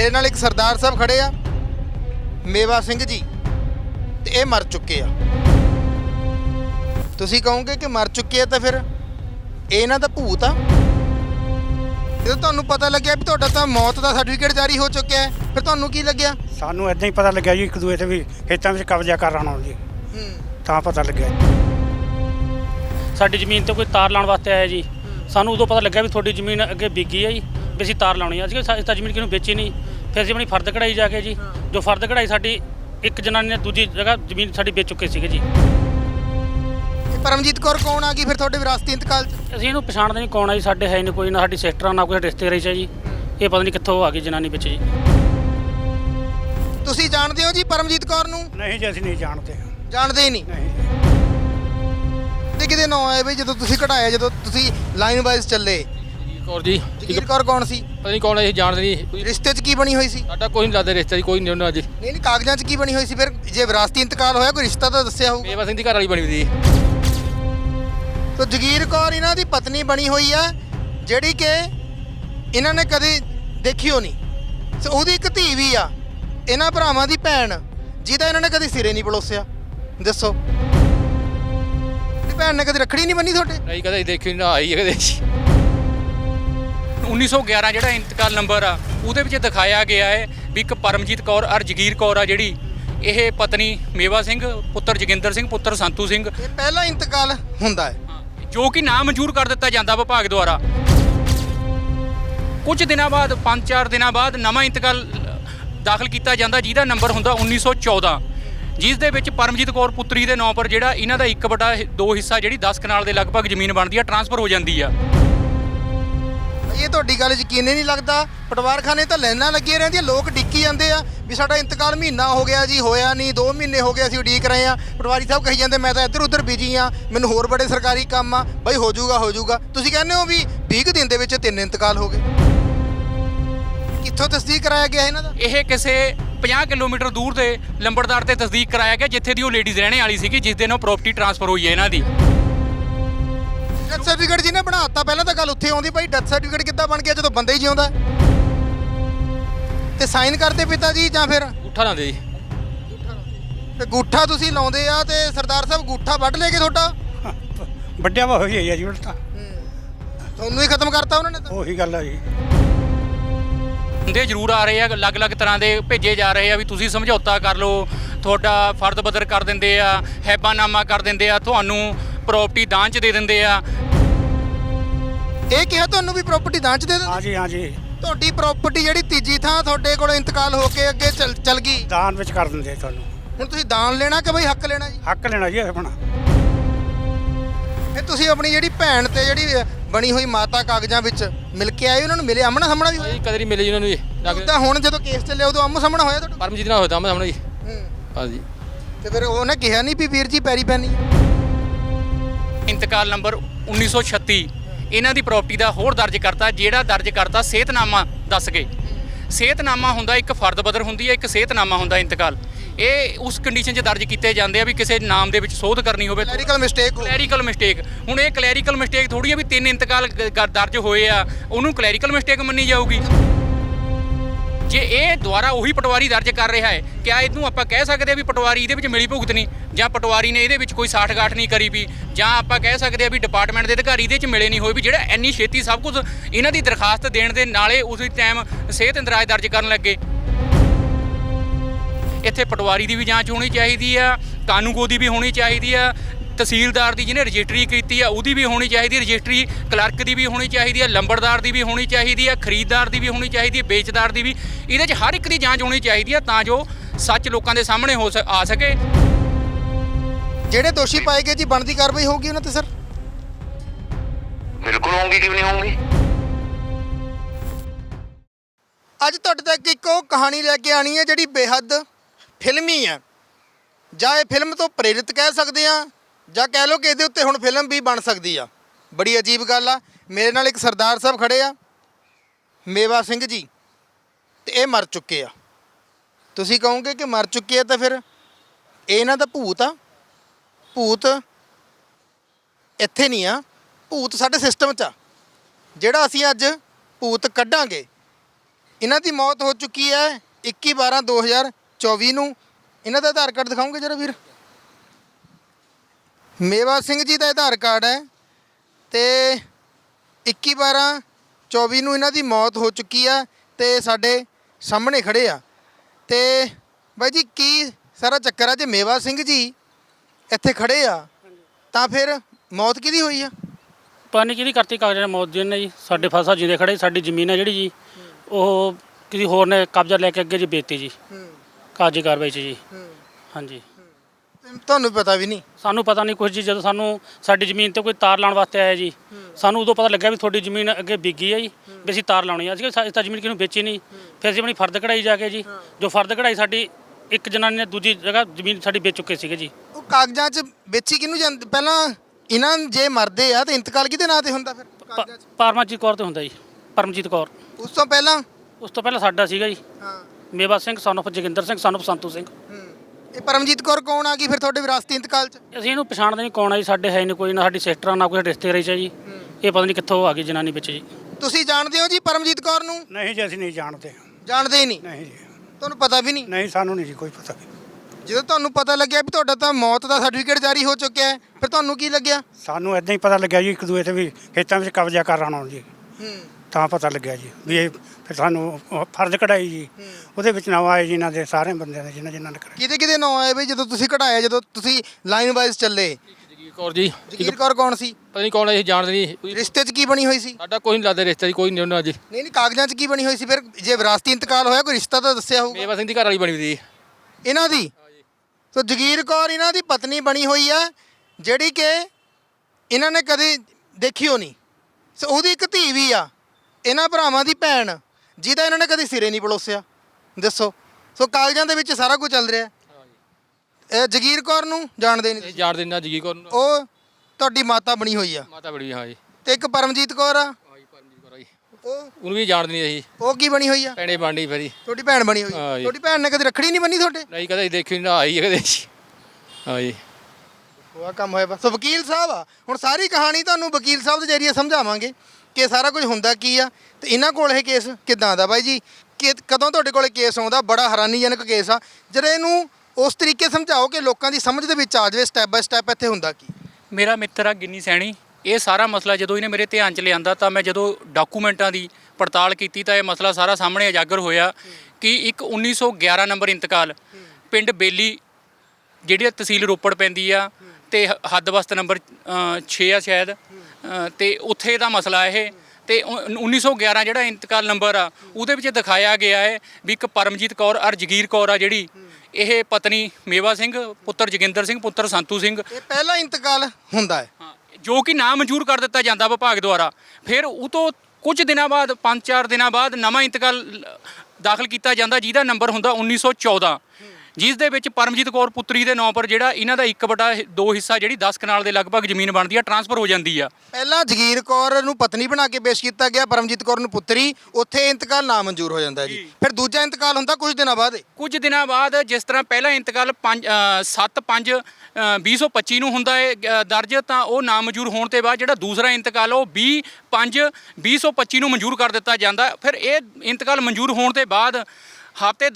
ਮੇਰੇ ਨਾਲ ਇੱਕ ਸਰਦਾਰ ਸਾਹਿਬ ਖੜੇ ਆ ਮੇਵਾ ਸਿੰਘ ਜੀ ਤੇ ਇਹ ਮਰ ਚੁੱਕੇ ਆ। ਤੁਸੀਂ ਕਹੋਗੇ ਕਿ ਮਰ ਚੁੱਕੇ ਆ ਤਾਂ ਫਿਰ ਇਹ ਇਹਨਾਂ ਦਾ ਭੂਤ ਆ? ਜਦੋਂ ਤੁਹਾਨੂੰ ਪਤਾ ਲੱਗਿਆ ਵੀ ਤੁਹਾਡਾ ਤਾਂ ਮੌਤ ਦਾ ਸਰਟੀਫਿਕੇਟ ਜਾਰੀ ਹੋ ਚੁੱਕਿਆ ਹੈ ਫਿਰ ਤੁਹਾਨੂੰ ਕੀ ਲੱਗਿਆ? ਸਾਨੂੰ ਇਦਾਂ ਹੀ ਪਤਾ ਲੱਗਿਆ ਜੀ ਇੱਕ ਦੂਏ ਤੇ ਵੀ ਖੇਤਾਂ ਵਿੱਚ ਕਬਜ਼ਾ ਕਰ ਆਉਣਾ ਜੀ। ਹੂੰ। ਤਾਂ ਪਤਾ ਲੱਗਿਆ ਸਾਡੀ ਜ਼ਮੀਨ ਤੇ ਕੋਈ ਤਾਰ ਲਾਉਣ ਵਾਸਤੇ ਆਇਆ ਜੀ। ਸਾਨੂੰ ਉਦੋਂ ਪਤਾ ਲੱਗਿਆ ਵੀ ਤੁਹਾਡੀ ਜ਼ਮੀਨ ਅੱਗੇ ਵਿਕੀ ਹੈ ਜੀ। ਵੀ ਅਸੀਂ ਤਾਰ ਲਾਉਣੀ ਆ। ਅਸੀਂ ਕਿਹਾ ਤਾਂ ਜ਼ਮੀਨ ਕਿਹਨੂੰ ਵੇਚੀ ਨਹੀਂ। ਫਿਰ ਅਸੀਂ ਆਪਣੀ ਫਰਦ ਕਢਾਈ ਜਾ ਕੇ ਜੀ। ਜੋ ਫਰਦ ਕਢਾਈ ਸਾਡੀ ਇੱਕ ਜਨਾਨੀ ਨੇ ਦੂਜੀ ਜਗ੍ਹਾ ਜ਼ਮੀਨ ਸਾਡੀ ਵੇਚ ਚੁੱਕੇ ਸੀਗੇ ਜੀ। ਪਰਮਜੀਤ ਕੌਰ ਕੌਣ ਆ ਗਈ ਫਿਰ ਤੁਹਾਡੇ ਵਿਰਾਸਤੀ ਇੰਤਕਾਲ 'ਚ? ਅਸੀਂ ਇਹਨੂੰ ਪਛਾਣਦੇ ਨਹੀਂ ਕੌਣ ਆ ਜੀ? ਸਾਡੇ ਹੈ ਨਹੀਂ ਕੋਈ ਨਾ ਸਾਡੀ ਸਿਸਟਰ ਆ ਨਾ ਕੋਈ ਰਿਸ਼ਤੇਦਾਰੀ ਚ ਹੈ ਜੀ। ਇਹ ਪਤਾ ਨਹੀਂ ਕਿੱਥੋਂ ਆ ਗਈ ਜਨਾਨੀ ਵਿੱਚ ਜੀ। ਤੁਸੀਂ ਜਾਣਦੇ ਹੋ ਜੀ ਪਰਮਜੀਤ ਕੌਰ ਨੂੰ? ਨਹੀਂ ਜੀ ਅਸੀਂ ਨਹੀਂ ਜਾਣਦੇ। ਜਾਣਦੇ ਹੀ ਨਹੀਂ। ਨਹੀਂ ਤੇ ਕਿਤੇ ਨਾਂ ਆਏ ਬਈ ਜਦੋਂ ਤੁਸੀਂ ਘਟਾਇਆ ਜਦੋਂ ਤੁਸੀਂ ਲਾਈਨ ਵਾਈਜ਼ ਚੱਲੇ ਕੌਰ ਜੀ। ਜਗੀਰ ਕੌਰ ਕੌਣ ਸੀ? ਪਤਾ ਨਹੀਂ ਕੌਣ ਹੈ ਇਹ ਜਾਣਦੇ ਨਹੀਂ। ਕੋਈ- ਰਿਸ਼ਤੇ 'ਚ ਕੀ ਬਣੀ ਹੋਈ ਸੀ? ਸਾਡਾ ਕੋਈ ਨਹੀਂ ਲੱਗਦਾ ਰਿਸ਼ਤਾ ਜੀ ਕੋਈ ਨਹੀਂ ਉਹਨਾਂ ਜੀ ਨਹੀਂ ਨਹੀਂ ਕਾਗਜ਼ਾਂ 'ਚ ਕੀ ਬਣੀ ਹੋਈ ਸੀ? ਫਿਰ ਜੇ ਵਿਰਾਸਤੀ ਇੰਤਕਾਲ ਹੋਇਆ ਕੋਈ ਰਿਸ਼ਤਾ ਤਾਂ ਦੱਸਿਆ ਹੋਊਗਾ। ਮੇਵਾ ਸਿੰਘ ਦੀ ਘਰ ਵਾਲੀ ਬਣੀ ਹੋਈ ਸੀ। ਤਾਂ ਜਗੀਰ ਕੌਰ ਇਹਨਾਂ ਦੀ ਪਤਨੀ ਬਣੀ ਹੋਈ ਆ ਜਿਹੜੀ ਕਿ ਇਹਨਾਂ ਨੇ ਕਦੇ ਦੇਖੀ ਹੋ ਨਹੀਂ ਸੋ ਉਹਦੀ ਇੱਕ ਧੀ ਵੀ ਆ ਇਹਨਾਂ ਭਰਾਵਾਂ ਦੀ ਭੈਣ ਜਿਹਦਾ ਇਹਨਾਂ ਨੇ ਕਦੇ ਸਿਰੇ ਨਹੀਂ ਪਲੋਸਿਆ। ਦੱਸੋ। ਭੈਣ ਨੇ ਕਦੇ ਰੱਖੜੀ ਨਹੀਂ ਬੰਨੀ ਤੁਹਾਡੇ? ਨਹੀਂ ਕਦੇ ਦੇਖੀ ਨਾ ਆਈ ਹੈ ਕਦੇ। 1911 ਜਿਹੜਾ ਇੰਤਕਾਲ ਨੰਬਰ ਆ ਉਹਦੇ ਵਿੱਚ ਦਿਖਾਇਆ ਗਿਆ ਹੈ ਵੀ ਇੱਕ ਪਰਮਜੀਤ ਕੌਰ ਔਰ ਜਗੀਰ ਕੌਰ ਆ ਜਿਹੜੀ ਇਹ ਪਤਨੀ ਮੇਵਾ ਸਿੰਘ ਪੁੱਤਰ ਜੋਗਿੰਦਰ ਸਿੰਘ ਪੁੱਤਰ ਸੰਤੂ ਸਿੰਘ। ਇਹ ਪਹਿਲਾ ਇੰਤਕਾਲ ਹੁੰਦਾ ਹੈ। ਜੋ ਕਿ ਨਾ ਮਨਜ਼ੂਰ ਕਰ ਦਿੱਤਾ ਜਾਂਦਾ ਵਿਭਾਗ ਦੁਆਰਾ। ਕੁਝ ਦਿਨਾਂ ਬਾਅਦ 5-4 ਦਿਨਾਂ ਬਾਅਦ ਨਵਾਂ ਇੰਤਕਾਲ ਦਾਖਲ ਕੀਤਾ ਜਾਂਦਾ ਜਿਹਦਾ ਨੰਬਰ ਹੁੰਦਾ 1914 ਜਿਸ ਦੇ ਵਿੱਚ ਪਰਮਜੀਤ ਕੌਰ ਪੁੱਤਰੀ ਦੇ ਨਾਂ ਪਰ ਜਿਹੜਾ ਇਹਨਾਂ ਦਾ ਇੱਕ ਵੱਡਾ ਹਿ- ਦੋ ਹਿੱਸਾ ਜਿਹੜੀ 10 ਕਨਾਲ ਦੇ ਲਗਭਗ ਜ਼ਮੀਨ ਬਣਦੀ ਆ ਟਰਾਂਸਫਰ ਹੋ ਜਾਂਦੀ ਆ। ਇਹ ਤੁਹਾਡੀ ਗੱਲ ਯਕੀਨ ਹੀ ਨਹੀਂ ਲੱਗਦਾ? ਪਟਵਾਰਖਾਨੇ ਤਾਂ ਲਾਈਨਾਂ ਲੱਗੀਆਂ ਰਹਿੰਦੀਆਂ, ਲੋਕ ਡਿੱਕੀ ਜਾਂਦੇ ਆ ਵੀ ਸਾਡਾ ਇੰਤਕਾਲ ਮਹੀਨਾ ਹੋ ਗਿਆ ਜੀ, ਹੋਇਆ ਨਹੀਂ 2 ਮਹੀਨੇ ਹੋ ਗਏ ਅਸੀਂ ਉਡੀਕ ਰਹੇ ਆ ਪਟਵਾਰੀ ਸਾਹਿਬ ਕਹੀ ਜਾਂਦੇ, ਮੈਂ ਤਾਂ ਇੱਧਰ ਉੱਧਰ ਬਿਜ਼ੀ ਆ ਮੈਨੂੰ ਹੋਰ ਬੜੇ ਸਰਕਾਰੀ ਕੰਮ ਆ। ਬਈ ਹੋ ਜਾਊਗਾ ਹੋ ਜਾਊਗਾ। ਤੁਸੀਂ ਕਹਿੰਦੇ ਹੋ ਵੀ 20 ਕੁ ਦਿਨ ਦੇ ਵਿੱਚ ਤਿੰਨ ਇੰਤਕਾਲ ਹੋ ਗਏ। ਕਿੱਥੋਂ ਤਸਦੀਕ ਕਰਾਇਆ ਗਿਆ ਇਹਨਾਂ ਦਾ? ਇਹ ਕਿਸੇ 50 ਕਿਲੋਮੀਟਰ ਦੂਰ ਦੇ ਲੰਬੜਦਾਰ ਤੇ ਤਸਦੀਕ ਕਰਾਇਆ ਗਿਆ, ਜਿੱਥੇ ਦੀ ਉਹ ਲੇਡੀਜ਼ ਰਹਿਣੇ ਵਾਲੀ ਸੀਗੀ, ਜਿਸ ਦਿਨ ਉਹ ਪ੍ਰਾਪਰਟੀ ਟਰਾਂਸਫਰ ਹੋਈ ਹੈ ਇਹਨਾਂ ਦੀ। ਡੈਥ ਸਰਟੀਫਿਕੇਟ ਜਿਹਨੇ ਬਣਾਤਾ ਪਹਿਲਾਂ ਤਾਂ ਗੱਲ ਉੱਥੇ ਆਉਂਦੀ ਭਾਈ ਡੈਥ ਸਰਟੀਫਿਕੇਟ ਕਿੱਦਾਂ ਬਣ ਗਿਆ ਜਦੋਂ ਬੰਦਾ ਹੀ ਜਿਉਂਦਾ ਹੈ? ਤੇ ਸਾਈਨ ਕਰਦੇ ਪਿਤਾ ਜੀ ਜਾਂ ਫਿਰ? ਉੱਠਾ ਲਾਉਂਦੇ ਜੀ। ਤੇ ਗੂਠਾ ਤੁਸੀਂ ਲਾਉਂਦੇ ਆ ਤੇ ਸਰਦਾਰ ਸਾਹਿਬ ਗੂਠਾ ਵੱਢ ਲੈ ਕੇ ਤੁਹਾਡਾ? ਵੱਡਿਆ ਵਾ ਹੋਈ ਹੈ ਜੀ ਉਲਟਾ ਤੁਹਾਨੂੰ ਹੀ ਖਤਮ ਕਰਤਾ ਉਹਨਾਂ ਨੇ ਤਾਂ? ਉਹੀ ਗੱਲ ਹੈ ਜੀ। ਹੁੰਦੇ ਜ਼ਰੂਰ ਆ ਰਹੇ ਆ ਅਲੱਗ-ਅਲੱਗ ਤਰ੍ਹਾਂ ਦੇ ਭੇਜੇ ਜਾ ਰਹੇ ਆ ਵੀ ਤੁਸੀਂ ਸਮਝੌਤਾ ਕਰ ਲਓ ਤੁਹਾਡਾ ਫਰਦ ਬਦਰ ਕਰ ਦਿੰਦੇ ਆ ਹੈਬਾਨਾਮਾ ਕਰ ਦਿੰਦੇ ਆ ਤੁਹਾਨੂੰ ਪ੍ਰਾਪਰਟੀ ਦਾਨ ਚ ਦੇ ਦਿੰਦੇ ਆ। ਇਹ ਕਿਹਾ ਤੁਹਾਨੂੰ ਵੀ ਪ੍ਰਾਪਰਟੀ ਦਾਨ ਚ ਦੇ ਦਿੰਦੇ? ਹਾਂ ਜੀ ਹਾਂ ਜੀ ਤੁਹਾਡੀ ਪ੍ਰਾਪਰਟੀ ਜਿਹੜੀ ਤੀਜੀ ਥਾਂ ਤੁਹਾਡੇ ਕੋਲ ਇੰਤਕਾਲ ਹੋ ਕੇ ਅੱਗੇ ਚੱਲ ਚੱਲ ਗਈ। ਦਾਨ ਵਿੱਚ ਕਰ ਦਿੰਦੇ ਤੁਹਾਨੂੰ। ਹੁਣ ਤੁਸੀਂ ਦਾਨ ਲੈਣਾ ਕਿ ਬਈ ਹੱਕ ਲੈਣਾ ਜੀ? ਹੱਕ ਲੈਣਾ ਜੀ ਆਪਣਾ ਇਹ ਤੁਸੀਂ ਆਪਣੀ ਜਿਹੜੀ ਭੈਣ ਤੇ ਜਿਹੜੀ ਬਣੀ ਹੋਈ ਮਾਤਾ ਕਾਗਜ਼ਾਂ ਵਿੱਚ ਮਿਲ ਕੇ ਆਏ ਉਹਨਾਂ ਨੂੰ ਮਿਲੇ ਆਮਣਾ ਸਾਹਮਣਾ ਵੀ ਹੋਇਆ? ਇਹ ਕਦੇ ਨਹੀਂ ਮਿਲੇ ਜੀ ਉਹਨਾਂ ਨੂੰ ਜੀ। ਤਾਂ ਹੁਣ ਜਦੋਂ ਕੇਸ ਚੱਲਿਆ ਉਦੋਂ ਆਮੋ ਸਾਹਮਣਾ ਹੋਇਆ ਤੁਹਾਡਾ? ਪਰਮਜੀਤ ਨਾਲ ਹੋਇਆ ਮੈਂ ਸਾਹਮਣੇ ਜੀ। ਹੂੰ। ਹਾਂਜੀ। ਤੇ ਫਿਰ ਉਹਨੇ ਕਿਹਾ ਨਹੀਂ ਵੀ ਵੀਰ ਜੀ ਪੈਰੀ ਪੈਣੀ ਇੰਤਕਾਲ ਨੰਬਰ 1936 ਇਹਨਾਂ ਦੀ ਪ੍ਰਾਪਰਟੀ ਦਾ ਹੋਰ ਦਰਜ ਕਰਤਾ ਜਿਹੜਾ ਦਰਜ ਕਰਤਾ ਸਿਹਤਨਾਮਾ ਦੱਸ ਕੇ। ਸਿਹਤਨਾਮਾ ਹੁੰਦਾ ਇੱਕ ਫਰਦ ਬਦਰ ਹੁੰਦੀ ਹੈ ਇੱਕ ਸਿਹਤਨਾਮਾ ਹੁੰਦਾ ਇੰਤਕਾਲ। ਇਹ ਉਸ ਕੰਡੀਸ਼ਨ 'ਚ ਦਰਜ ਕੀਤੇ ਜਾਂਦੇ ਆ ਵੀ ਕਿਸੇ ਨਾਮ ਦੇ ਵਿੱਚ ਸੋਧ ਕਰਨੀ ਹੋਵੇ। ਕਲੈਰੀਕਲ ਮਿਸਟੇਕ ਕਲੈਰੀਕਲ ਮਿਸਟੇਕ ਹੁਣ ਇਹ ਕਲੈਰੀਕਲ ਮਿਸਟੇਕ ਥੋੜੀ ਆ ਵੀ ਤਿੰਨ ਇੰਤਕਾਲ ਦਰਜ ਹੋਏ ਆ ਉਹਨੂੰ ਕਲੈਰੀਕਲ ਮਿਸਟੇਕ ਮੰਨੀ ਜਾਊਗੀ। ਜੇ ਇਹ ਦੁਆਰਾ ਉਹੀ ਪਟਵਾਰੀ ਦਰਜ ਕਰ ਰਿਹਾ ਹੈ, ਕਿਆ ਇਹਨੂੰ ਆਪਾਂ ਕਹਿ ਸਕਦੇ ਆ ਵੀ ਪਟਵਾਰੀ ਇਹਦੇ ਵਿੱਚ ਮਿਲੀ ਭੁਗਤ ਨਹੀਂ? ਜਾਂ ਪਟਵਾਰੀ ਨੇ ਇਹਦੇ ਵਿੱਚ ਕੋਈ ਸਾਠਗਾਠ ਨਹੀਂ ਕਰੀ ਵੀ? ਜਾਂ ਆਪਾਂ ਕਹਿ ਸਕਦੇ ਆ ਵੀ ਡਿਪਾਰਟਮੈਂਟ ਦੇ ਅਧਿਕਾਰੀ ਇਹਦੇ ਵਿੱਚ ਮਿਲੇ ਨਹੀਂ ਹੋਏ ਵੀ ਜਿਹੜਾ ਇੰਨੀ ਛੇਤੀ ਸਭ ਕੁਝ ਇਹਨਾਂ ਦੀ ਦਰਖਾਸਤ ਦੇਣ ਦੇ ਨਾਲੇ ਉਸੇ ਟਾਈਮ ਸਿਹਤ ਇੰਦਰਾਜ ਦਰਜ ਕਰਨ ਲੱਗੇ। ਇੱਥੇ ਪਟਵਾਰੀ ਦੀ ਵੀ ਜਾਂਚ ਹੋਣੀ ਚਾਹੀਦੀ ਆ, ਕਾਨੂੰਗੋ ਦੀ ਵੀ ਹੋਣੀ ਚਾਹੀਦੀ ਆ ਤਹਿਸੀਲਦਾਰ ਦੀ ਜਿਹਨੇ ਰਜਿਸਟਰੀ ਕੀਤੀ ਆ ਉਹਦੀ ਵੀ ਹੋਣੀ ਚਾਹੀਦੀ ਹੈ ਰਜਿਸਟਰੀ ਕਲਰਕ ਦੀ ਵੀ ਹੋਣੀ ਚਾਹੀਦੀ ਆ ਲੰਬੜਦਾਰ ਦੀ ਵੀ ਹੋਣੀ ਚਾਹੀਦੀ ਆ ਖਰੀਦਦਾਰ ਦੀ ਵੀ ਹੋਣੀ ਚਾਹੀਦੀ ਹੈ ਵੇਚਦਾਰ ਦੀ ਵੀ। ਇਹਦੇ 'ਚ ਹਰ ਇੱਕ ਦੀ ਜਾਂਚ ਹੋਣੀ ਚਾਹੀਦੀ ਆ ਤਾਂ ਜੋ ਸੱਚ ਲੋਕਾਂ ਦੇ ਸਾਹਮਣੇ ਹੋ ਸ- ਆ ਸਕੇ। ਜਿਹੜੇ ਦੋਸ਼ੀ ਪਾਏ ਗਏ ਜੀ ਬਣਦੀ ਕਾਰਵਾਈ ਹੋਊਗੀ ਉਹਨਾਂ ਤੇ ਸਰ? ਬਿਲਕੁਲ ਹੋਊਗੀ ਕਿਉਂ ਨਹੀਂ ਹੋਊਗੀ? ਅੱਜ ਤੁਹਾਡੇ ਤੱਕ ਇੱਕ ਉਹ ਕਹਾਣੀ ਲੈ ਕੇ ਆਣੀ ਹੈ ਜਿਹੜੀ ਬੇਹੱਦ ਫਿਲਮੀ ਹੈ। ਜਾਂ ਇਹ ਫਿਲਮ ਤੋਂ ਪ੍ਰੇਰਿਤ ਕਹਿ ਸਕਦੇ ਆ ਜਾਂ ਕਹਿ ਲਓ ਕਿ ਇਹਦੇ ਉੱਤੇ ਹੁਣ ਫਿਲਮ ਵੀ ਬਣ ਸਕਦੀ ਆ। ਬੜੀ ਅਜੀਬ ਗੱਲ ਆ। ਮੇਰੇ ਨਾਲ ਇੱਕ ਸਰਦਾਰ ਸਾਹਿਬ ਖੜੇ ਆ, ਮੇਵਾ ਸਿੰਘ ਜੀ, ਤੇ ਇਹ ਮਰ ਚੁੱਕੇ ਆ। ਤੁਸੀਂ ਕਹੋਗੇ ਕਿ ਮਰ ਚੁੱਕੇ ਆ ਤਾਂ ਫਿਰ ਇਹ ਇਹਨਾਂ ਦਾ ਭੂਤ ਆ। ਭੂਤ ਇੱਥੇ ਨਹੀਂ ਆ, ਭੂਤ ਸਾਡੇ ਸਿਸਟਮ 'ਚ ਆ। ਜਿਹੜਾ ਅਸੀਂ ਅੱਜ ਭੂਤ ਕੱਢਾਂਗੇ, ਇਹਨਾਂ ਦੀ ਮੌਤ ਹੋ ਚੁੱਕੀ ਹੈ 21 12 2024 ਨੂੰ। ਇਹਨਾਂ ਦਾ ਆਧਾਰ ਕਾਰਡ ਦਿਖਾਉਂਗੇ ਜਰਾ ਵੀਰ? ਮੇਵਾ ਸਿੰਘ ਜੀ ਦਾ ਆਧਾਰ ਕਾਰਡ ਹੈ ਤੇ 21 12 24 ਨੂੰ ਇਹਨਾਂ ਦੀ ਮੌਤ ਹੋ ਚੁੱਕੀ ਆ ਤੇ ਸਾਡੇ ਸਾਹਮਣੇ ਖੜੇ ਆ। ਤੇ ਬਾਈ ਜੀ ਕੀ ਸਾਰਾ ਚੱਕਰ ਆ ਜੇ ਮੇਵਾ ਸਿੰਘ ਜੀ ਇੱਥੇ ਖੜੇ ਆ ਤਾਂ ਫਿਰ ਮੌਤ ਕਿਹਦੀ ਹੋਈ ਆ? ਪਾਣੀ ਕਿਹਦੀ ਕਰਤੀ ਕਾਗਜ਼ਾਂ ਮੌਤ ਦੀ ਨੇ ਜੀ। ਸਾਡੇ ਫਸਾ ਜਿੰਦੇ ਖੜੇ ਸਾਡੀ ਜ਼ਮੀਨ ਹੈ ਜਿਹੜੀ ਜੀ ਉਹ ਕਿਸੇ ਹੋਰ ਨੇ ਕਬਜ਼ਾ ਲੈ ਕੇ ਅੱਗੇ ਜੀ ਵੇਚਤੀ ਜੀ। ਕਾਗਜ਼ੀ ਕਾਰਵਾਈ 'ਚ ਜੀ। ਹਾਂਜੀ। ਤੁਹਾਨੂੰ ਪਤਾ ਵੀ ਨਹੀਂ। ਸਾਨੂੰ ਪਤਾ ਨਹੀਂ ਕੁਝ ਜੀ ਜਦੋਂ ਸਾਨੂੰ ਸਾਡੀ ਜ਼ਮੀਨ ਤੇ ਕੋਈ ਤਾਰ ਲਾਉਣ ਵਾਸਤੇ ਆਇਆ ਜੀ ਸਾਨੂੰ ਉਦੋਂ ਪਤਾ ਲੱਗਾ ਵੀ ਤੁਹਾਡੀ ਜ਼ਮੀਨ ਅੱਗੇ ਵਿਕੀ ਹੈ ਜੀ ਵੀ ਅਸੀਂ ਤਾਰ ਲਾਉਣੀ ਆ। ਅਸੀਂ ਕਿਹਾ ਤਾਂ ਜ਼ਮੀਨ ਕਿਹਨੂੰ ਵੇਚੀ ਨਹੀਂ ਫਿਰ ਅਸੀਂ ਆਪਣੀ ਫਰਦ ਕਢਾਈ ਜਾ ਕੇ ਜੀ ਜੋ ਫਰਦ ਕਢਾਈ ਸਾਡੀ ਇੱਕ ਜਨਾਨੀ ਨੇ ਦੂਜੀ ਜਗ੍ਹਾ ਜ਼ਮੀਨ ਸਾਡੀ ਵੇਚ ਚੁੱਕੇ ਸੀਗੇ ਜੀ। ਉਹ ਕਾਗਜ਼ਾਂ 'ਚ ਵੇਚੀ ਕਿਹਨੂੰ ਜਾਂਦੀ ਪਹਿਲਾਂ ਇਹਨਾਂ ਜੇ ਮਰਦੇ ਆ ਤੇ ਇੰਤਕਾਲ ਕਿਹਦੇ ਨਾਂ ਤੇ ਹੁੰਦਾ ਫਿਰ? ਕਾਗਜ਼ਾਂ 'ਚ ਪਰਮਜੀਤ ਕੌਰ ਤੇ ਹੁੰਦਾ ਜੀ ਪਰਮਜੀਤ ਕੌਰ। ਉਸ ਤੋਂ ਪਹਿਲਾਂ? ਉਸ ਤੋਂ ਪਹਿਲਾਂ ਸਾਡਾ ਸੀਗਾ ਜੀ। ਹਾਂ। Mewa Singh son of Joginder Singh of Santu Singh. ਹੂੰ। ਇਹ ਪਰਮਜੀਤ ਕੌਰ ਕੌਣ ਆ? ਗਈ ਫਿਰ ਤੁਹਾਡੇ ਵਿਰਾਸਤੀ ਇੰਤਕਾਲ 'ਚ? ਅਸੀਂ ਇਹਨੂੰ ਪਛਾਣਦੇ ਨਹੀਂ ਕੌਣ ਆ ਜੀ ਸਾਡੇ ਹੈ ਨਹੀਂ ਕੋਈ ਨਾ ਸਾਡੀ ਸਿਸਟਰ ਨਾ ਕੋਈ ਰਿਸ਼ਤੇਦਾਰੀ ਚ ਆ ਜੀ। ਇਹ ਪਤਾ ਨਹੀਂ ਕਿੱਥੋਂ ਆ ਗਈ ਜਨਾਨੀ ਵਿੱਚ ਜੀ। ਤੁਸੀਂ ਜਾਣਦੇ ਹੋ ਜੀ ਪਰਮਜੀਤ ਕੌਰ ਨੂੰ? ਨਹੀਂ ਜੀ ਅਸੀਂ ਨਹੀਂ ਜਾਣਦੇ। ਜਾਣਦੇ ਹੀ ਨਹੀਂ? ਨਹੀਂ ਜੀ। ਤੁਹਾਨੂੰ ਪਤਾ ਵੀ ਨਹੀਂ? ਨਹੀਂ ਸਾਨੂੰ ਨਹੀਂ ਜੀ ਕੋਈ ਪਤਾ। ਜਦੋਂ ਤੁਹਾਨੂੰ ਪਤਾ ਲੱਗਿਆ ਵੀ ਤੁਹਾਡਾ ਤਾਂ ਮੌਤ ਦਾ ਸਰਟੀਫਿਕੇਟ ਜਾਰੀ ਹੋ ਚੁੱਕਿਆ ਹੈ ਫਿਰ ਤੁਹਾਨੂੰ ਕੀ ਲੱਗਿਆ? ਸਾਨੂੰ ਇਦਾਂ ਹੀ ਪਤਾ ਲੱਗਿਆ ਜੀ ਇੱਕ ਦੂਏ ਤੇ ਵੀ ਖੇਤਾਂ ਵਿੱਚ ਕਬਜ਼ਾ ਕਰ ਆਉਣਾ ਜੀ। ਹੂੰ। ਤਾਂ ਪਤਾ ਲੱਗਿਆ ਜੀ ਵੀ ਇਹ ਸਾਨੂੰ ਉਹ ਫਰਜ਼ ਕਢਾਈ ਜੀ। ਉਹਦੇ ਵਿੱਚ ਨਾਮ ਆਏ ਜੀ ਇਹਨਾਂ ਦੇ ਸਾਰੇ ਬੰਦਿਆਂ ਦੇ ਜਿਨ੍ਹਾਂ ਜਿਨ੍ਹਾਂ ਨੇ ਕਰਾਇਆ ਕਿਹਦੇ ਕਿਹਦੇ ਨਾਂ ਆਏ ਬਈ? ਜਦੋਂ ਤੁਸੀਂ ਕਢਾਇਆ ਜਦੋਂ ਤੁਸੀਂ ਲਾਈਨ ਵਾਈਜ਼ ਚੱਲੇ। ਜਗੀਰ ਕੌਰ ਜੀ। ਜਗੀਰ ਕੌਰ ਕੌਣ ਸੀ? ਪਤਾ ਨਹੀਂ ਕੌਣ ਹੈ ਇਹ ਜਾਣਦੇ ਨਹੀਂ। ਰਿਸ਼ਤੇ 'ਚ ਕੀ ਬਣੀ ਹੋਈ ਸੀ? ਸਾਡਾ ਕੋਈ ਨਹੀਂ ਲੱਗਦਾ ਰਿਸ਼ਤਾ ਜੀ ਕੋਈ ਨਹੀਂ ਉਹਨਾਂ ਜੀ ਨਹੀਂ ਨਹੀਂ ਕਾਗਜ਼ਾਂ 'ਚ ਕੀ ਬਣੀ ਹੋਈ ਸੀ? ਫਿਰ ਜੇ ਵਿਰਾਸਤੀ ਇੰਤਕਾਲ ਹੋਇਆ ਕੋਈ ਰਿਸ਼ਤਾ ਤਾਂ ਦੱਸਿਆ ਹੋਊਗਾ। ਮੇਵਾ ਸਿੰਘ ਦੀ ਘਰ ਵਾਲੀ ਬਣੀ ਹੋਈ ਸੀ। ਇਹਨਾਂ ਦੀ? ਸੋ ਜਗੀਰ ਕੌਰ ਇਹਨਾਂ ਦੀ ਪਤਨੀ ਬਣੀ ਹੋਈ ਆ ਜਿਹੜੀ ਕਿ ਇਹਨਾਂ ਨੇ ਕਦੇ ਦੇਖੀ ਹੋ ਨਹੀਂ। ਸੋ ਉਹਦੀ ਇੱਕ ਧੀ ਵੀ ਆ ਇਹਨਾਂ ਭਰਾਵਾਂ ਦੀ ਭੈਣ। ਜਿਹਦਾ ਇਹਨਾਂ ਨੇ ਕਦੇ ਸਿਰੇ ਨਹੀਂ ਪਲੋਸਿਆ। ਦੱਸੋ। ਸੋ ਕਾਗਜ਼ਾਂ ਦੇ ਵਿੱਚ ਸਾਰਾ ਕੁਝ ਚੱਲ ਰਿਹਾ ਇਹ ਜਗੀਰ ਕੌਰ ਨੂੰ ਜਾਣਦੇ ਨਹੀਂ ਜਾਣਦੇ ਨਹੀਂ ਨਾ ਜਗੀਰ ਕੌਰ ਨੂੰ। ਉਹ ਤੁਹਾਡੀ ਮਾਤਾ ਬਣੀ ਹੋਈ ਆ। ਮਾਤਾ ਬੜੀ ਹਾਂ ਜੀ। ਤੇ ਇੱਕ ਪਰਮਜੀਤ ਕੌਰ ਆ। ਹਾਂ ਜੀ ਪਰਮਜੀਤ ਕੌਰ ਜੀ। ਉਹ? ਉਹਨੂੰ ਵੀ ਜਾਣਦੇ ਨਹੀਂ ਅਸੀਂ। ਉਹ ਕੀ ਬਣੀ ਹੋਈ ਆ? ਪੈਣੇ ਫਿਰ ਤੁਹਾਡੀ ਭੈਣ ਬਣੀ ਹੋਈ ਹਾਂ ਜੀ। ਤੁਹਾਡੀ ਭੈਣ ਨੇ ਕਦੇ ਰੱਖੜੀ ਨਹੀਂ ਬੰਨੀ ਤੁਹਾਡੇ? ਨਹੀਂ ਕਦੇ ਦੇਖੀ ਨਾ ਆਈ ਹੈ ਕਦੇ। ਜੀ। ਹਾਂ ਜੀ। ਉਹ ਕੰਮ ਹੋਇਆ ਬਸ ਸੋ ਵਕੀਲ ਸਾਹਿਬ ਆ। ਹੁਣ ਸਾਰੀ ਕਹਾਣੀ ਤੁਹਾਨੂੰ ਵਕੀਲ ਸਾਹਿਬ ਦੇ ਜਰੀਏ ਸਮਝਾਵਾਂਗੇ। ਕਿ ਸਾਰਾ ਕੁਝ ਹੁੰਦਾ ਕੀ ਆ? ਤੇ ਇਹਨਾਂ ਕੋਲ ਇਹ ਕੇਸ ਕਿਦਾਂ ਦਾ ਬਾਈ ਜੀ? ਕਿ ਕਦੋਂ ਤੁਹਾਡੇ ਕੋਲ ਕੇਸ ਆਉਂਦਾ? ਬੜਾ ਹੈਰਾਨੀਜਨਕ ਕੇਸ ਆ। ਜਿਹੜਾ ਇਹਨੂੰ ਉਸ ਤਰੀਕੇ ਸਮਝਾਓ ਕਿ ਲੋਕਾਂ ਦੀ ਸਮਝ ਦੇ ਵਿੱਚ ਆ ਜਾਵੇ ਸਟੈਪ ਬਾਈ ਸਟੈਪ ਇੱਥੇ ਹੁੰਦਾ ਕੀ? ਮੇਰਾ ਮਿੱਤਰ ਆ ਗਿੰਨੀ ਸੈਣੀ। ਇਹ ਸਾਰਾ ਮਸਲਾ ਜਦੋਂ ਇਹਨੇ ਮੇਰੇ ਧਿਆਨ 'ਚ ਲਿਆਂਦਾ, ਤਾਂ ਮੈਂ ਜਦੋਂ ਡਾਕੂਮੈਂਟਾਂ ਦੀ ਪੜਤਾਲ ਕੀਤੀ, ਤਾਂ ਇਹ ਮਸਲਾ ਸਾਰਾ ਸਾਹਮਣੇ ਉਜਾਗਰ ਹੋਇਆ ਕਿ ਇੱਕ 1911 ਨੰਬਰ ਇੰਤਕਾਲ ਪਿੰਡ ਬੇਲੀ, ਜਿਹੜੀ ਆ ਤਹਿਸੀਲ ਰੋਪੜ ਪੈਂਦੀ ਆ ਤੇ ਹ- ਹੱਦ ਬਸਤ ਨੰਬਰ 6 ਆ ਸ਼ਾਇਦ। ਤੇ ਉੱਥੇ ਦਾ ਮਸਲਾ ਇਹ ਤੇ ਉ- 1911 ਜਿਹੜਾ ਇੰਤਕਾਲ ਨੰਬਰ ਆ ਉਹਦੇ ਵਿੱਚ ਦਿਖਾਇਆ ਗਿਆ ਹੈ ਵੀ ਇੱਕ ਪਰਮਜੀਤ ਕੌਰ ਔਰ ਜਗੀਰ ਕੌਰ ਆ ਜਿਹੜੀ ਇਹ ਪਤਨੀ ਮੇਵਾ ਸਿੰਘ ਪੁੱਤਰ ਜੋਗਿੰਦਰ ਸਿੰਘ ਪੁੱਤਰ ਸੰਤੂ ਸਿੰਘ। ਇਹ ਪਹਿਲਾ ਇੰਤਕਾਲ ਹੁੰਦਾ ਹੈ। ਹਾਂ, ਜੋ ਕਿ ਨਾ ਮਨਜ਼ੂਰ ਕਰ ਦਿੱਤਾ ਜਾਂਦਾ ਵਿਭਾਗ ਦੁਆਰਾ। ਫਿਰ ਉਹ ਤੋਂ ਕੁਝ ਦਿਨਾਂ ਬਾਅਦ 5-4 ਦਿਨਾਂ ਬਾਅਦ ਨਵਾਂ ਇੰਤਕਾਲ ਦਾਖਲ ਕੀਤਾ ਜਾਂਦਾ ਜਿਹਦਾ ਨੰਬਰ ਹੁੰਦਾ 1914 ਜਿਸ ਦੇ ਵਿੱਚ ਪਰਮਜੀਤ ਕੌਰ ਪੁੱਤਰੀ ਦੇ ਨਾਂ ਪਰ ਜਿਹੜਾ ਇਹਨਾਂ ਦਾ 1/2 ਹਿੱਸਾ ਜਿਹੜੀ 10 ਕਨਾਲ ਦੇ ਲਗਭਗ ਜ਼ਮੀਨ ਬਣਦੀ ਆ ਟਰਾਂਸਫਰ ਹੋ ਜਾਂਦੀ ਆ। ਪਹਿਲਾਂ ਜਗੀਰ ਕੌਰ ਨੂੰ ਪਤਨੀ ਬਣਾ ਕੇ ਪੇਸ਼ ਕੀਤਾ ਗਿਆ ਪਰਮਜੀਤ ਕੌਰ ਨੂੰ ਪੁੱਤਰੀ ਉੱਥੇ ਇੰਤਕਾਲ ਨਾ ਮਨਜ਼ੂਰ ਹੋ ਜਾਂਦਾ ਜੀ। ਫਿਰ ਦੂਜਾ ਇੰਤਕਾਲ ਹੁੰਦਾ ਕੁਝ ਦਿਨਾਂ ਬਾਅਦ। ਕੁਝ ਦਿਨਾਂ ਬਾਅਦ ਜਿਸ ਤਰ੍ਹਾਂ ਪਹਿਲਾ ਇੰਤਕਾਲ 7-5 2025 ਨੂੰ ਹੁੰਦਾ ਹੈ ਦਰਜ ਤਾਂ ਉਹ ਨਾਮਨਜ਼ੂਰ ਹੋਣ ਤੇ ਬਾਅਦ ਜਿਹੜਾ ਦੂਸਰਾ ਇੰਤਕਾਲ ਉਹ 20-5 2025 ਨੂੰ ਮਨਜ਼ੂਰ ਕਰ ਦਿੱਤਾ ਜਾਂਦਾ। ਫਿਰ ਇਹ ਇੰਤਕਾਲ ਮਨਜ਼ੂਰ ਹੋਣ ਤੇ ਬਾਅਦ ਹਫ਼ਤੇ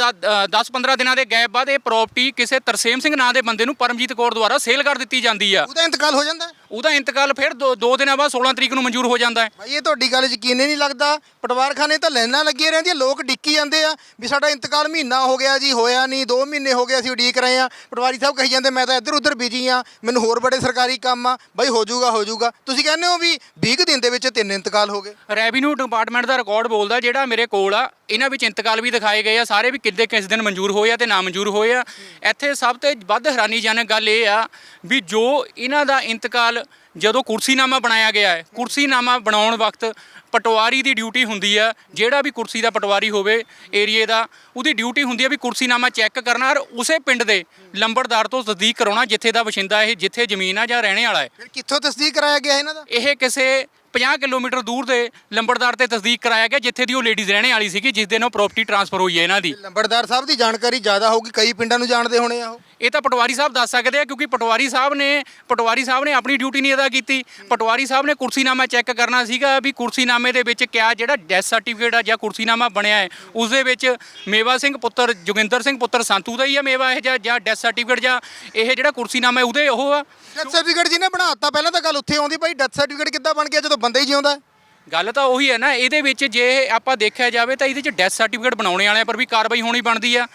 10-15 ਦਿਨਾਂ ਦੇ ਗੈਪ ਬਾਅਦ ਇਹ ਪ੍ਰਾਪਰਟੀ ਕਿਸੇ ਤਰਸੇਮ ਸਿੰਘ ਨਾਂ ਦੇ ਬੰਦੇ ਨੂੰ ਪਰਮਜੀਤ ਕੌਰ ਦੁਆਰਾ ਸੇਲ ਕਰ ਦਿੱਤੀ ਜਾਂਦੀ ਆ। ਉਹਦਾ ਇੰਤਕਾਲ ਹੋ ਜਾਂਦਾ ਹੈ। ਉਹਦਾ ਇੰਤਕਾਲ ਫਿਰ 2 ਦਿਨਾਂ ਬਾਅਦ 16 ਤਰੀਕ ਨੂੰ ਮਨਜ਼ੂਰ ਹੋ ਜਾਂਦਾ ਹੈ। ਭਾਈ ਇਹ ਤੁਹਾਡੀ ਗੱਲ ਯਕੀਨ ਨਹੀਂ ਲੱਗਦਾ। ਪਟਵਾਰਖਾਨੇ ਤਾਂ ਲਾਈਨਾਂ ਲੱਗੀਆਂ ਰਹਿੰਦੀਆਂ ਲੋਕ ਡਿੱਕੀ ਜਾਂਦੇ ਆ ਵੀ ਸਾਡਾ ਇੰਤਕਾਲ ਮਹੀਨਾ ਹੋ ਗਿਆ ਜੀ ਹੋਇਆ ਨਹੀਂ 2 ਮਹੀਨੇ ਹੋ ਗਏ ਅਸੀਂ ਉਡੀਕ ਰਹੇ ਆ ਪਟਵਾਰੀ ਸਾਹਿਬ ਕਹੀ ਜਾਂਦੇ ਮੈਂ ਤਾਂ ਇੱਧਰ ਉੱਧਰ ਬਿਜ਼ੀ ਆ ਮੈਨੂੰ ਹੋਰ ਬੜੇ ਸਰਕਾਰੀ ਕੰਮ ਆ। ਬਾਈ ਹੋ ਜਾਊਗਾ ਹੋ ਜਾਊਗਾ। ਤੁਸੀਂ ਕਹਿੰਦੇ ਹੋ ਵੀ 20 ਕੁ ਦਿਨ ਦੇ ਵਿੱਚ ਤਿੰਨ ਇੰਤਕਾਲ ਹੋ ਗਏ। ਰੈਵਨਿਊ ਡਿਪਾਰਟਮੈਂਟ ਦਾ ਰਿਕਾਰਡ ਬੋਲਦਾ ਜਿਹੜਾ ਮੇਰੇ ਕੋਲ ਆ ਇਹਨਾਂ ਵਿੱਚ ਇੰਤਕਾਲ ਵੀ ਦਿਖਾਏ ਗਏ ਆ ਸਾਰੇ ਵੀ ਕਿੱਦੇ ਕਿਸ ਦਿਨ ਮਨਜ਼ੂਰ ਹੋਏ ਆ ਤੇ ਨਾ ਮਨਜ਼ੂਰ ਹੋਏ ਆ। ਇੱਥੇ ਸਭ ਤੋਂ ਵੱਧ ਹੈਰਾਨੀਜਨਕ ਗੱਲ ਇਹ ਆ ਵੀ ਜੋ ਇਹਨਾਂ ਦਾ ਇੰਤਕਾਲ ਜਦੋਂ ਕੁਰਸੀਨਾਮਾ ਬਣਾਇਆ ਗਿਆ ਹੈ ਕੁਰਸੀਨਾਮਾ ਬਣਾਉਣ ਵਕਤ ਪਟਵਾਰੀ ਦੀ ਡਿਊਟੀ ਹੁੰਦੀ ਆ ਜਿਹੜਾ ਵੀ ਕੁਰਸੀ ਦਾ ਪਟਵਾਰੀ ਹੋਵੇ ਏਰੀਏ ਦਾ ਉਹਦੀ ਡਿਊਟੀ ਹੁੰਦੀ ਆ ਵੀ ਕੁਰਸੀਨਾਮਾ ਚੈੱਕ ਕਰਨਾ ਔਰ ਉਸੇ ਪਿੰਡ ਦੇ ਲੰਬੜਦਾਰ ਤੋਂ ਤਸਦੀਕ ਕਰਾਉਣਾ ਜਿੱਥੇ ਦਾ ਵਸਿੰਦਾ ਇਹ ਜਿੱਥੇ ਜ਼ਮੀਨ ਆ ਜਾਂ ਰਹਿਣੇ ਵਾਲਾ ਹੈ। ਫਿਰ ਕਿੱਥੋਂ ਤਸਦੀਕ ਕਰਾਇਆ ਗਿਆ ਇਹਨਾਂ ਦਾ? ਇਹ ਕਿਸੇ 50 ਕਿਲੋਮੀਟਰ ਦੂਰ ਦੇ ਲੰਬੜਦਾਰ ਤੇ ਤਸਦੀਕ ਕਰਾਇਆ ਗਿਆ ਜਿੱਥੇ ਦੀ ਉਹ ਲੇਡੀਜ਼ ਰਹਿਣੇ ਵਾਲੀ ਸੀਗੀ ਜਿਸ ਦਿਨ ਉਹ ਪ੍ਰਾਪਰਟੀ ਟ੍ਰਾਂਸਫਰ ਹੋਈ ਹੈ ਇਹਨਾਂ ਦੀ। ਲੰਬੜਦਾਰ ਸਾਹਿਬ ਦੀ ਜਾਣਕਾਰੀ ਜ਼ਿਆਦਾ ਹੋਊਗੀ ਕਈ ਪਿੰਡਾਂ ਨੂੰ ਜਾਣਦੇ ਹੋਣੇ ਆ ਉਹ। ਇਹ ਤਾਂ ਪਟਵਾਰੀ ਸਾਹਿਬ ਦੱਸ ਸਕਦੇ ਆ ਕਿਉਂਕਿ ਪਟਵਾਰੀ ਸਾਹਿਬ ਨੇ ਪਟਵਾਰੀ ਸਾਹਿਬ ਨੇ ਆਪਣੀ ਡਿਊਟੀ ਨਹੀਂ ਅਦਾ ਕੀਤੀ। ਪਟਵਾਰੀ ਸਾਹਿਬ ਨੇ ਕੁਰਸੀਨਾਮਾ ਚੈੱਕ ਕਰਨਾ ਸੀਗਾ ਵੀ ਕੁਰਸੀਨਾਮੇ ਦੇ ਵਿੱਚ ਕਿਆ ਜਿਹੜਾ ਡੈਥ ਸਰਟੀਫਿਕੇਟ ਆ ਜਾਂ ਕੁਰਸੀਨਾਮਾ ਬਣਿਆ ਹੈ। ਉਸ ਦੇ ਵਿੱਚ ਮੇਵਾ ਸਿੰਘ ਪੁੱਤਰ ਜੋਗਿੰਦਰ ਸਿੰਘ ਪੁੱਤਰ ਸੰਤੂ ਦਾ ਹੀ ਆ ਮੇਵਾ ਇਹ ਜਾਂ ਜਾਂ ਡੈਥ ਸਰਟੀਫਿਕੇਟ ਜਾਂ ਇਹ ਜਿਹੜਾ ਕੁਰਸੀਨਾਮਾ ਹੈ ਉਹਦੇ ਉਹ ਆ। ਡੈਥ ਸਰਟੀਫਿਕੇਟ ਜਿਹਨੇ ਬਣਾਤਾ ਪਹਿਲਾਂ ਤਾਂ ਗੱਲ ਉੱਥੇ ਆਉਂਦੀ ਭਾਈ ਡੈਥ ਸਰਟੀਫਿਕੇਟ ਕਿੱਦਾਂ ਬਣ ਗਿਆ ਜਦੋਂ ਬੰਦਾ ਹੀ ਜਿਉਂਦਾ? ਗੱਲ ਤਾਂ ਉਹੀ ਹੈ ਨਾ ਇਹਦੇ ਵਿੱਚ ਜੇ ਆਪਾਂ ਦੇਖਿਆ ਜਾਵੇ ਤਾਂ ਇਹਦੇ 'ਚ ਡੈਥ ਸਰਟੀਫਿਕੇਟ ਬਣਾਉਣੇ ਵਾਲਿਆਂ ਪਰ ਵੀ ਕਾਰਵਾਈ ਹੋਣੀ ਬਣਦੀ ਆ।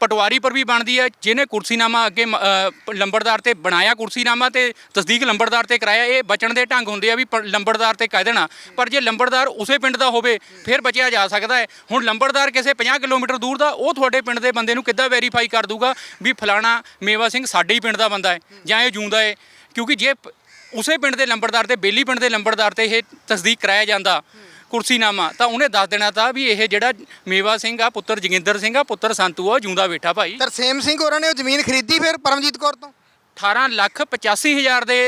ਪਟਵਾਰੀ ਪਰ ਵੀ ਬਣਦੀ ਹੈ, ਜਿਹਨੇ ਕੁਰਸੀਨਾਮਾ ਅੱਗੇ ਮ- ਲੰਬੜਦਾਰ ਤੇ ਬਣਾਇਆ ਕੁਰਸੀਨਾਮਾ ਤੇ ਤਸਦੀਕ ਲੰਬੜਦਾਰ ਤੇ ਕਰਾਇਆ, ਇਹ ਬਚਣ ਦੇ ਢੰਗ ਹੁੰਦੇ ਆ ਵੀ ਪ- ਲੰਬੜਦਾਰ ਤੇ ਕਹਿ ਦੇਣਾ। ਪਰ ਜੇ ਲੰਬੜਦਾਰ ਉਸੇ ਪਿੰਡ ਦਾ ਹੋਵੇ, ਫਿਰ ਬਚਿਆ ਜਾ ਸਕਦਾ ਹੈ। ਹੁਣ ਲੰਬੜਦਾਰ ਕਿਸੇ 50 ਕਿਲੋਮੀਟਰ ਦੂਰ ਦਾ, ਉਹ ਤੁਹਾਡੇ ਪਿੰਡ ਦੇ ਬੰਦੇ ਨੂੰ ਕਿੱਦਾਂ ਵੈਰੀਫਾਈ ਕਰ ਦੂਗਾ ਵੀ ਫਲਾਣਾ ਮੇਵਾ ਸਿੰਘ ਸਾਡੇ ਹੀ ਪਿੰਡ ਦਾ ਬੰਦਾ ਹੈ, ਜਾਂ ਇਹ ਜੂੰਦਾ ਹੈ? ਕਿਉਂਕਿ ਜੇ ਉਸੇ ਪਿੰਡ ਦੇ ਲੰਬੜਦਾਰ ਤੇ, ਬੇਲੀ ਪਿੰਡ ਦੇ ਲੰਬੜਦਾਰ ਤੇ ਇਹ ਤਸਦੀਕ ਕਰਾਇਆ ਜਾਂਦਾ ਕੁਰਸੀਨਾਮਾ। ਤਾਂ ਉਹਨੇ ਦੱਸ ਦੇਣਾ ਤਾਂ ਵੀ ਇਹ ਜਿਹੜਾ ਮੇਵਾ ਸਿੰਘ ਆ ਪੁੱਤਰ ਜੋਗਿੰਦਰ ਸਿੰਘ ਆ ਪੁੱਤਰ ਸੰਤੂ ਆ ਜੂੰਦਾ ਬੈਠਾ ਭਾਈ। ਤਰਸੇਮ ਸਿੰਘ ਹੋਰਾਂ ਨੇ ਉਹ ਜ਼ਮੀਨ ਖਰੀਦੀ ਫਿਰ ਪਰਮਜੀਤ ਕੌਰ ਤੋਂ? 18 ਲੱਖ 85 ਹਜ਼ਾਰ ਦੇ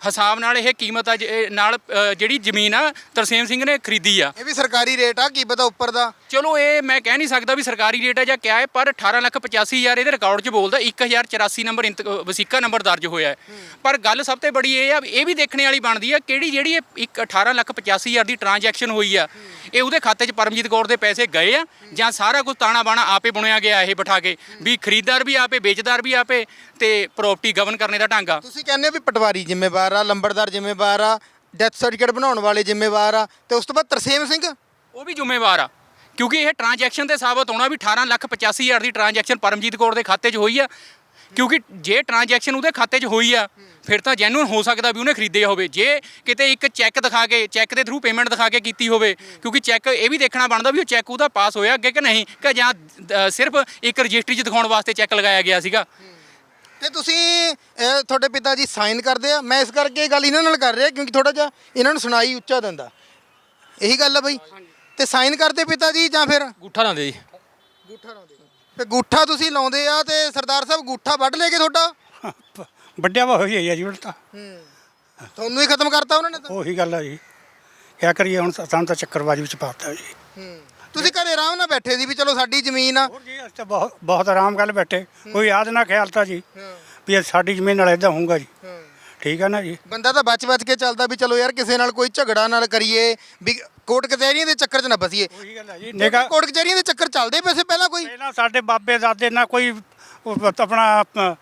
ਹਿਸਾਬ ਨਾਲ ਇਹ ਕੀਮਤ ਆ ਜ- ਇਹ ਨਾਲ ਅ, ਜਿਹੜੀ ਜ਼ਮੀਨ ਆ ਤਰਸੇਮ ਸਿੰਘ ਨੇ ਖਰੀਦੀ ਆ। ਇਹ ਵੀ ਸਰਕਾਰੀ ਰੇਟ ਆ ਕੀ ਪਤਾ ਉੱਪਰ ਦਾ? ਚਲੋ ਇਹ ਮੈਂ ਕਹਿ ਨਹੀਂ ਸਕਦਾ ਵੀ ਸਰਕਾਰੀ ਰੇਟ ਹੈ ਜਾਂ ਕਿਆ ਹੈ ਪਰ 18 ਲੱਖ 85 ਹਜ਼ਾਰ ਇਹਦੇ ਰਿਕਾਰਡ 'ਚ ਬੋਲਦਾ 1084 ਨੰਬਰ ਇੰਤ- ਅ, ਵਸੀਕਾ ਨੰਬਰ ਦਰਜ ਹੋਇਆ ਹੈ। ਪਰ ਗੱਲ ਸਭ ਤੋਂ ਬੜੀ ਇਹ ਆ ਵੀ ਇਹ ਵੀ ਦੇਖਣੇ ਵਾਲੀ ਬਣਦੀ ਆ ਕਿਹੜੀ ਜਿਹੜੀ ਇਹ ਇੱਕ 18 ਲੱਖ 85 ਹਜ਼ਾਰ ਦੀ ਟ੍ਰਾਂਜੈਕਸ਼ਨ ਹੋਈ ਆ ਇਹ ਉਹਦੇ ਖਾਤੇ 'ਚ ਪਰਮਜੀਤ ਕੌਰ ਦੇ ਪੈਸੇ ਗਏ ਆ ਜਾਂ ਸਾਰਾ ਕੁਝ ਤਾਣਾ ਬਾਣਾ ਆਪੇ ਬੁਣਿਆ ਗਿਆ ਇਹ ਬਿਠਾ ਕੇ ਵੀ ਖਰੀਦਦਾਰ ਵੀ ਆਪੇ ਵੇਚਦਾਰ ਵੀ ਆਪੇ ਤੇ ਪ੍ਰਾਪਰਟੀ ਗਵਰਨ ਕਰਨੇ ਦਾ ਢੰਗ ਆ। ਤੁਸੀਂ ਕਹਿੰਦੇ ਹੋ ਵੀ ਪਟਵਾਰੀ ਜ਼ਿੰਮੇਵਾਰ ਆ ਲੰਬੜਦਾਰ ਜ਼ਿੰਮੇਵਾਰ ਆ ਡੈਥ ਸਰਟੀਫਿਕੇਟ ਬਣਾਉਣ ਵਾਲੇ ਜ਼ਿੰਮੇਵਾਰ ਆ ਤੇ ਉਸ ਤੋਂ ਬਾਅਦ ਤਰਸੇਮ ਸਿੰਘ? ਉਹ ਵੀ ਜ਼ਿੰਮੇਵਾਰ ਆ। ਕਿਉਂਕਿ ਇਹ ਟ੍ਰਾਂਜੈਕਸ਼ਨ ਤੇ ਸਾਬਤ ਹੋਣਾ ਵੀ 18 ਲੱਖ 85 ਹਜ਼ਾਰ ਦੀ ਟ੍ਰਾਂਜੈਕਸ਼ਨ ਪਰਮਜੀਤ ਕੌਰ ਦੇ ਖਾਤੇ 'ਚ ਹੋਈ ਆ। ਕਿਉਂਕਿ ਜੇ ਟ੍ਰਾਂਜੈਕਸ਼ਨ ਉਹਦੇ ਖਾਤੇ 'ਚ ਹੋਈ ਆ ਫਿਰ ਤਾਂ ਜੈਨੂਨ ਹੋ ਸਕਦਾ ਵੀ ਉਹਨੇ ਖਰੀਦਿਆ ਹੋਵੇ। ਜੇ ਕਿਤੇ ਇੱਕ ਚੈੱਕ ਦਿਖਾ ਕੇ ਚੈੱਕ ਦੇ ਥਰੂ ਪੇਮੈਂਟ ਦਿਖਾ ਕੇ ਕੀਤੀ ਹੋਵੇ ਕਿਉਂਕਿ ਚੈੱਕ ਇਹ ਵੀ ਦੇਖਣਾ ਬਣਦਾ ਵੀ ਉਹ ਚੈੱਕ ਉਹਦਾ ਪਾਸ ਹੋਇਆ ਅੱਗੇ ਕਿ ਨਹੀਂ ਕਿ ਜਾਂ ਅ, ਸਿਰਫ ਇੱਕ ਰਜਿਸਟਰੀ 'ਚ ਦਿਖਾਉਣ ਵਾਸਤੇ ਚੈੱਕ ਲਗਾਇਆ ਗਿਆ ਸੀਗਾ। ਤੇ ਤੁਸੀਂ ਇਹ ਤੁਹਾਡੇ ਪਿਤਾ ਜੀ ਸਾਈਨ ਕਰਦੇ ਆ। ਮੈਂ ਇਸ ਕਰਕੇ ਇਹ ਗੱਲ ਇਹਨਾਂ ਨਾਲ ਕਰ ਰਿਹਾ ਕਿਉਂਕਿ ਥੋੜਾ ਜਿਹਾ ਇਹਨਾਂ ਨੂੰ ਸੁਣਾਈ ਉੱਚਾ ਦਿੰਦਾ। ਇਹੀ ਗੱਲ ਆ ਬਈ। ਤੇ ਸਾਈਨ ਕਰਦੇ ਪਿਤਾ ਜੀ ਜਾਂ ਫਿਰ? ਗੁੱਠਾ ਲਾਉਂਦੇ ਜੀ। ਗੂਠਾ ਲਾਉਂਦੇ ਤੇ ਗੂਠਾ ਤੁਸੀਂ ਲਾਉਂਦੇ ਆ ਤੇ ਸਰਦਾਰ ਸਾਹਿਬ ਗੂਠਾ ਵੱਢ ਲੈ ਕੇ ਤੁਹਾਡਾ? ਵੱਡਿਆ ਵਾ ਹੋਈ ਹੈ ਜੀ ਉਲਟਾ। ਤੁਹਾਨੂੰ ਹੀ ਖਤਮ ਕਰਤਾ ਉਹਨਾਂ ਨੇ ਤਾਂ? ਉਹੀ ਗੱਲ ਆ ਜੀ। ਕਿਆ ਕਰੀਏ ਹੁਣ ਸਾਨੂੰ ਤਾਂ ਚੱਕਰਬਾਜੀ ਵਿੱਚ ਪਾਤਾ ਜੀ। ਤੁਸੀਂ ਘਰੇ ਆਰਾਮ ਨਾਲ ਬੈਠੇ ਸੀ ਵੀ ਚਲੋ ਸਾਡੀ ਜ਼ਮੀਨ ਆ। ਹੋਰ ਜੀ ਅਸੀਂ ਤਾਂ ਬਹੁਤ ਬਹੁਤ ਆਰਾਮ ਗੱਲ ਬੈਠੇ। ਕੋਈ ਯਾਦ ਨਾ ਖਿਆਲ ਤਾਂ ਜੀ ਵੀ ਇਹ ਸਾਡੀ ਜ਼ਮੀਨ ਨਾਲ ਇਦਾਂ ਹੋਊਗਾ ਜੀ। ਠੀਕ ਹੈ ਨਾ ਜੀ? ਬੰਦਾ ਤਾਂ ਬਚ-ਬਚ ਕੇ ਚੱਲਦਾ ਵੀ ਚਲੋ ਯਾਰ ਕਿਸੇ ਨਾਲ ਕੋਈ ਝਗੜਾ ਨਾਲ ਕਰੀਏ ਵੀ ਕੋਰਟ ਕਚਹਿਰੀਆਂ ਦੇ ਚੱਕਰ 'ਚ ਨਾ ਫਸੀਏ। ਉਹੀ ਗੱਲ ਹੈ ਜੀ। ਕੋਰਟ ਕਚਹਿਰੀਆਂ ਦੇ ਚੱਕਰ ਚੱਲਦੇ ਪਏ ਸੀ ਪਹਿਲਾਂ ਕੋਈ। ਪਹਿਲਾਂ ਸਾਡੇ ਬਾਬੇ ਦਾਦੇ ਨਾਲ ਕੋਈ ਉਹ ਆਪਣਾ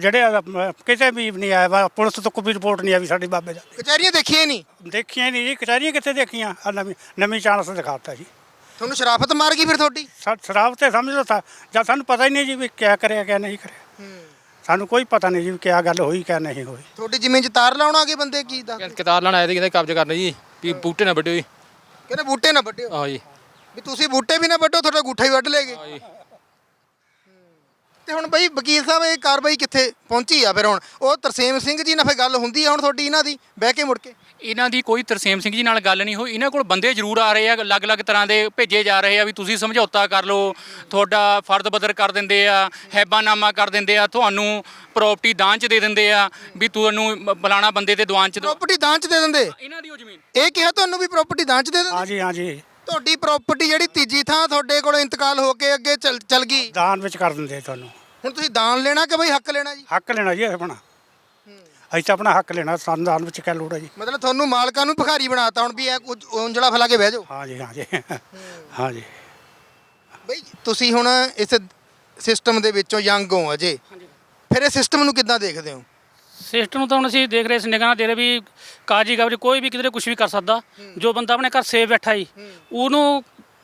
ਜਿਹੜੇ ਅ, ਕਿਤੇ ਵੀ ਨਹੀਂ ਆਇਆ ਵਾ, ਪੁਲਿਸ ਤੋਂ ਕੋਈ ਰਿਪੋਰਟ ਨਹੀਂ ਆਈ ਸਾਡੀ ਬਾਬੇ ਦਾ। ਕਚਹਿਰੀਆਂ ਦੇਖੀਆਂ ਨਹੀਂ। ਦੇਖੀਆਂ ਨਹੀਂ ਜੀ। ਕਚਹਿਰੀਆਂ ਕਿੱਥੇ ਦੇਖੀਆਂ? ਆ ਨਵੀਂ ਨਵੀਂ ਚਾਂਸ ਦਿਖਾਤਾ ਜੀ। ਤੁਹਾਨੂੰ ਸ਼ਰਾਫਤ ਮਾਰ ਗਈ ਫਿਰ ਤੁਹਾਡੀ? ਸਾ- ਸ਼ਰਾਬ ਤੇ ਸਮਝ ਲਓ ਜਾਂ ਸਾਨੂੰ ਪਤਾ ਹੀ ਨਹੀਂ ਜੀ ਵੀ ਕਿਆ ਕਰਿਆ ਕਿਆ ਨਹੀਂ ਕਰਿਆ। ਸਾਨੂੰ ਕੋਈ ਪਤਾ ਨਹੀਂ ਜੀ ਵੀ ਕਿਆ ਗੱਲ ਹੋਈ ਕਿਆ ਨਹੀਂ ਹੋਈ। ਤੁਹਾਡੀ ਜ਼ਮੀਨ 'ਚ ਤਾਰ ਲਾਉਣ ਆ ਗਏ ਬੰਦੇ ਕੀ ਦਾ ਕਿਤਾਰ ਲੈਣ ਆਏ ਤੇ ਕਹਿੰਦੇ ਕਬਜ਼ਾ ਕਰਨਾ ਜੀ ਵੀ ਬੂਟੇ ਨਾ ਵੱਢਿਓ ਜੀ ਕਹਿੰਦੇ ਬੂਟੇ ਨਾ ਵੱਢਿਓ। ਆਹੋ ਜੀ। ਵੀ ਤੁਸੀਂ ਬੂਟੇ ਵੀ ਨਾ ਵੱਢੋ ਤੁਹਾਡਾ ਗੂਠਾ ਹੀ ਵੱਢ ਲੇਗੇ ਆਹੋ ਜੀ। ਤੇ ਹੁਣ ਬਈ ਵਕੀਲ ਸਾਹਿਬ ਇਹ ਕਾਰਵਾਈ ਕਿੱਥੇ ਪਹੁੰਚੀ ਆ ਫਿਰ ਹੁਣ? ਉਹ ਤਰਸੇਮ ਸਿੰਘ ਜੀ ਨਾਲ ਫਿਰ ਗੱਲ ਹੁੰਦੀ ਆ ਹੁਣ ਤੁਹਾਡੀ ਇਹਨਾਂ ਦੀ ਬਹਿ ਕੇ ਮੁੜ ਕੇ। ਇਹਨਾਂ ਦੀ ਕੋਈ ਤਰਸੇਮ ਸਿੰਘ ਜੀ ਨਾਲ ਗੱਲ ਨਹੀਂ ਹੋਈ। ਇਹਨਾਂ ਕੋਲ ਬੰਦੇ ਜ਼ਰੂਰ ਆ ਰਹੇ ਆ ਅਲੱਗ-ਅਲੱਗ ਤਰ੍ਹਾਂ ਦੇ ਭੇਜੇ ਜਾ ਰਹੇ ਆ ਵੀ ਤੁਸੀਂ ਸਮਝੌਤਾ ਕਰ ਲਓ ਤੁਹਾਡਾ ਫਰਦ ਬਦਰ ਕਰ ਦਿੰਦੇ ਆ ਹੈਬਾਨਾਮਾ ਕਰ ਦਿੰਦੇ ਆ ਤੁਹਾਨੂੰ ਪ੍ਰਾਪਰਟੀ ਦਾਨ ਚ ਦੇ ਦਿੰਦੇ ਆ ਵੀ ਤੁਹਾਨੂੰ ਫਲਾਣਾ ਬੰਦੇ ਤੇ ਦੀਵਾਨ ਚ ਦਿਓ। ਪ੍ਰਾਪਰਟੀ ਦਾਨ 'ਚ ਦੇ ਦਿੰਦੇ? ਇਹਨਾਂ ਦੀ ਉਹ ਜ਼ਮੀਨ। ਇਹ ਕਿਹਾ ਤੁਹਾਨੂੰ ਵੀ ਪ੍ਰਾਪਰਟੀ ਦਾਨ 'ਚ ਦੇ ਦਿੰਦੇ? ਹਾਂ ਜੀ ਹਾਂ ਜੀ ਤੁਹਾਡੀ ਪ੍ਰਾਪਰਟੀ ਜਿਹੜੀ ਤੀਜੀ ਥਾਂ ਤੁਹਾਡੇ ਕੋਲ ਇੰਤਕਾਲ ਹੋ ਕੇ ਅੱਗੇ ਚੱਲ ਚੱਲ ਗਈ। ਦਾਨ ਵਿੱਚ ਕਰ ਦਿੰਦੇ ਤੁਹਾਨੂੰ। ਹੁਣ ਤੁਸੀਂ ਦਾਨ ਲੈਣਾ ਕਿ ਬਈ ਹੱਕ ਲੈਣਾ ਜੀ? ਹੱਕ ਲੈਣਾ ਜੀ ਆਪਣਾ। ਅਸੀਂ ਤਾਂ ਆਪਣਾ ਹੱਕ ਲੈਣਾ ਸਾਨੂੰ ਦਾਨ ਵਿੱਚ ਕਿਆ ਲੋੜ ਹੈ ਜੀ? ਮਤਲਬ ਤੁਹਾਨੂੰ ਮਾਲਕਾਂ ਨੂੰ ਭਿਖਾਰੀ ਬਣਾਤਾ ਹੁਣ ਵੀ ਇਹ ਕੁਝ ਉਂਜਲਾ ਫੈਲਾ ਕੇ ਬਹਿ ਜਾਓ। ਹਾਂ ਜੀ ਹਾਂ ਜੀ। ਹਾਂ ਜੀ। ਬਈ ਤੁਸੀਂ ਹੁਣ ਇਸ ਸਿਸਟਮ ਦੇ ਵਿੱਚੋਂ ਯੰਗ ਹੋ ਅਜੇ। ਫਿਰ ਇਹ ਸਿਸਟਮ ਨੂੰ ਕਿੱਦਾਂ ਦੇਖਦੇ ਹੋ? ਸਿਸਟਮ ਨੂੰ ਤਾਂ ਹੁਣ ਅਸੀਂ ਦੇਖ ਰਹੇ ਸੀ ਨਿਗਾਹ ਦੇ ਰਹੇ ਵੀ ਕਾਜੀ ਗਵਰੀ ਕੋਈ ਵੀ ਕਿਧਰੇ ਕੁਝ ਵੀ ਕਰ ਸਕਦਾ ਜੋ ਬੰਦਾ ਆਪਣੇ ਘਰ ਸੇਫ ਬੈਠਾ ਜੀ ਉਹਨੂੰ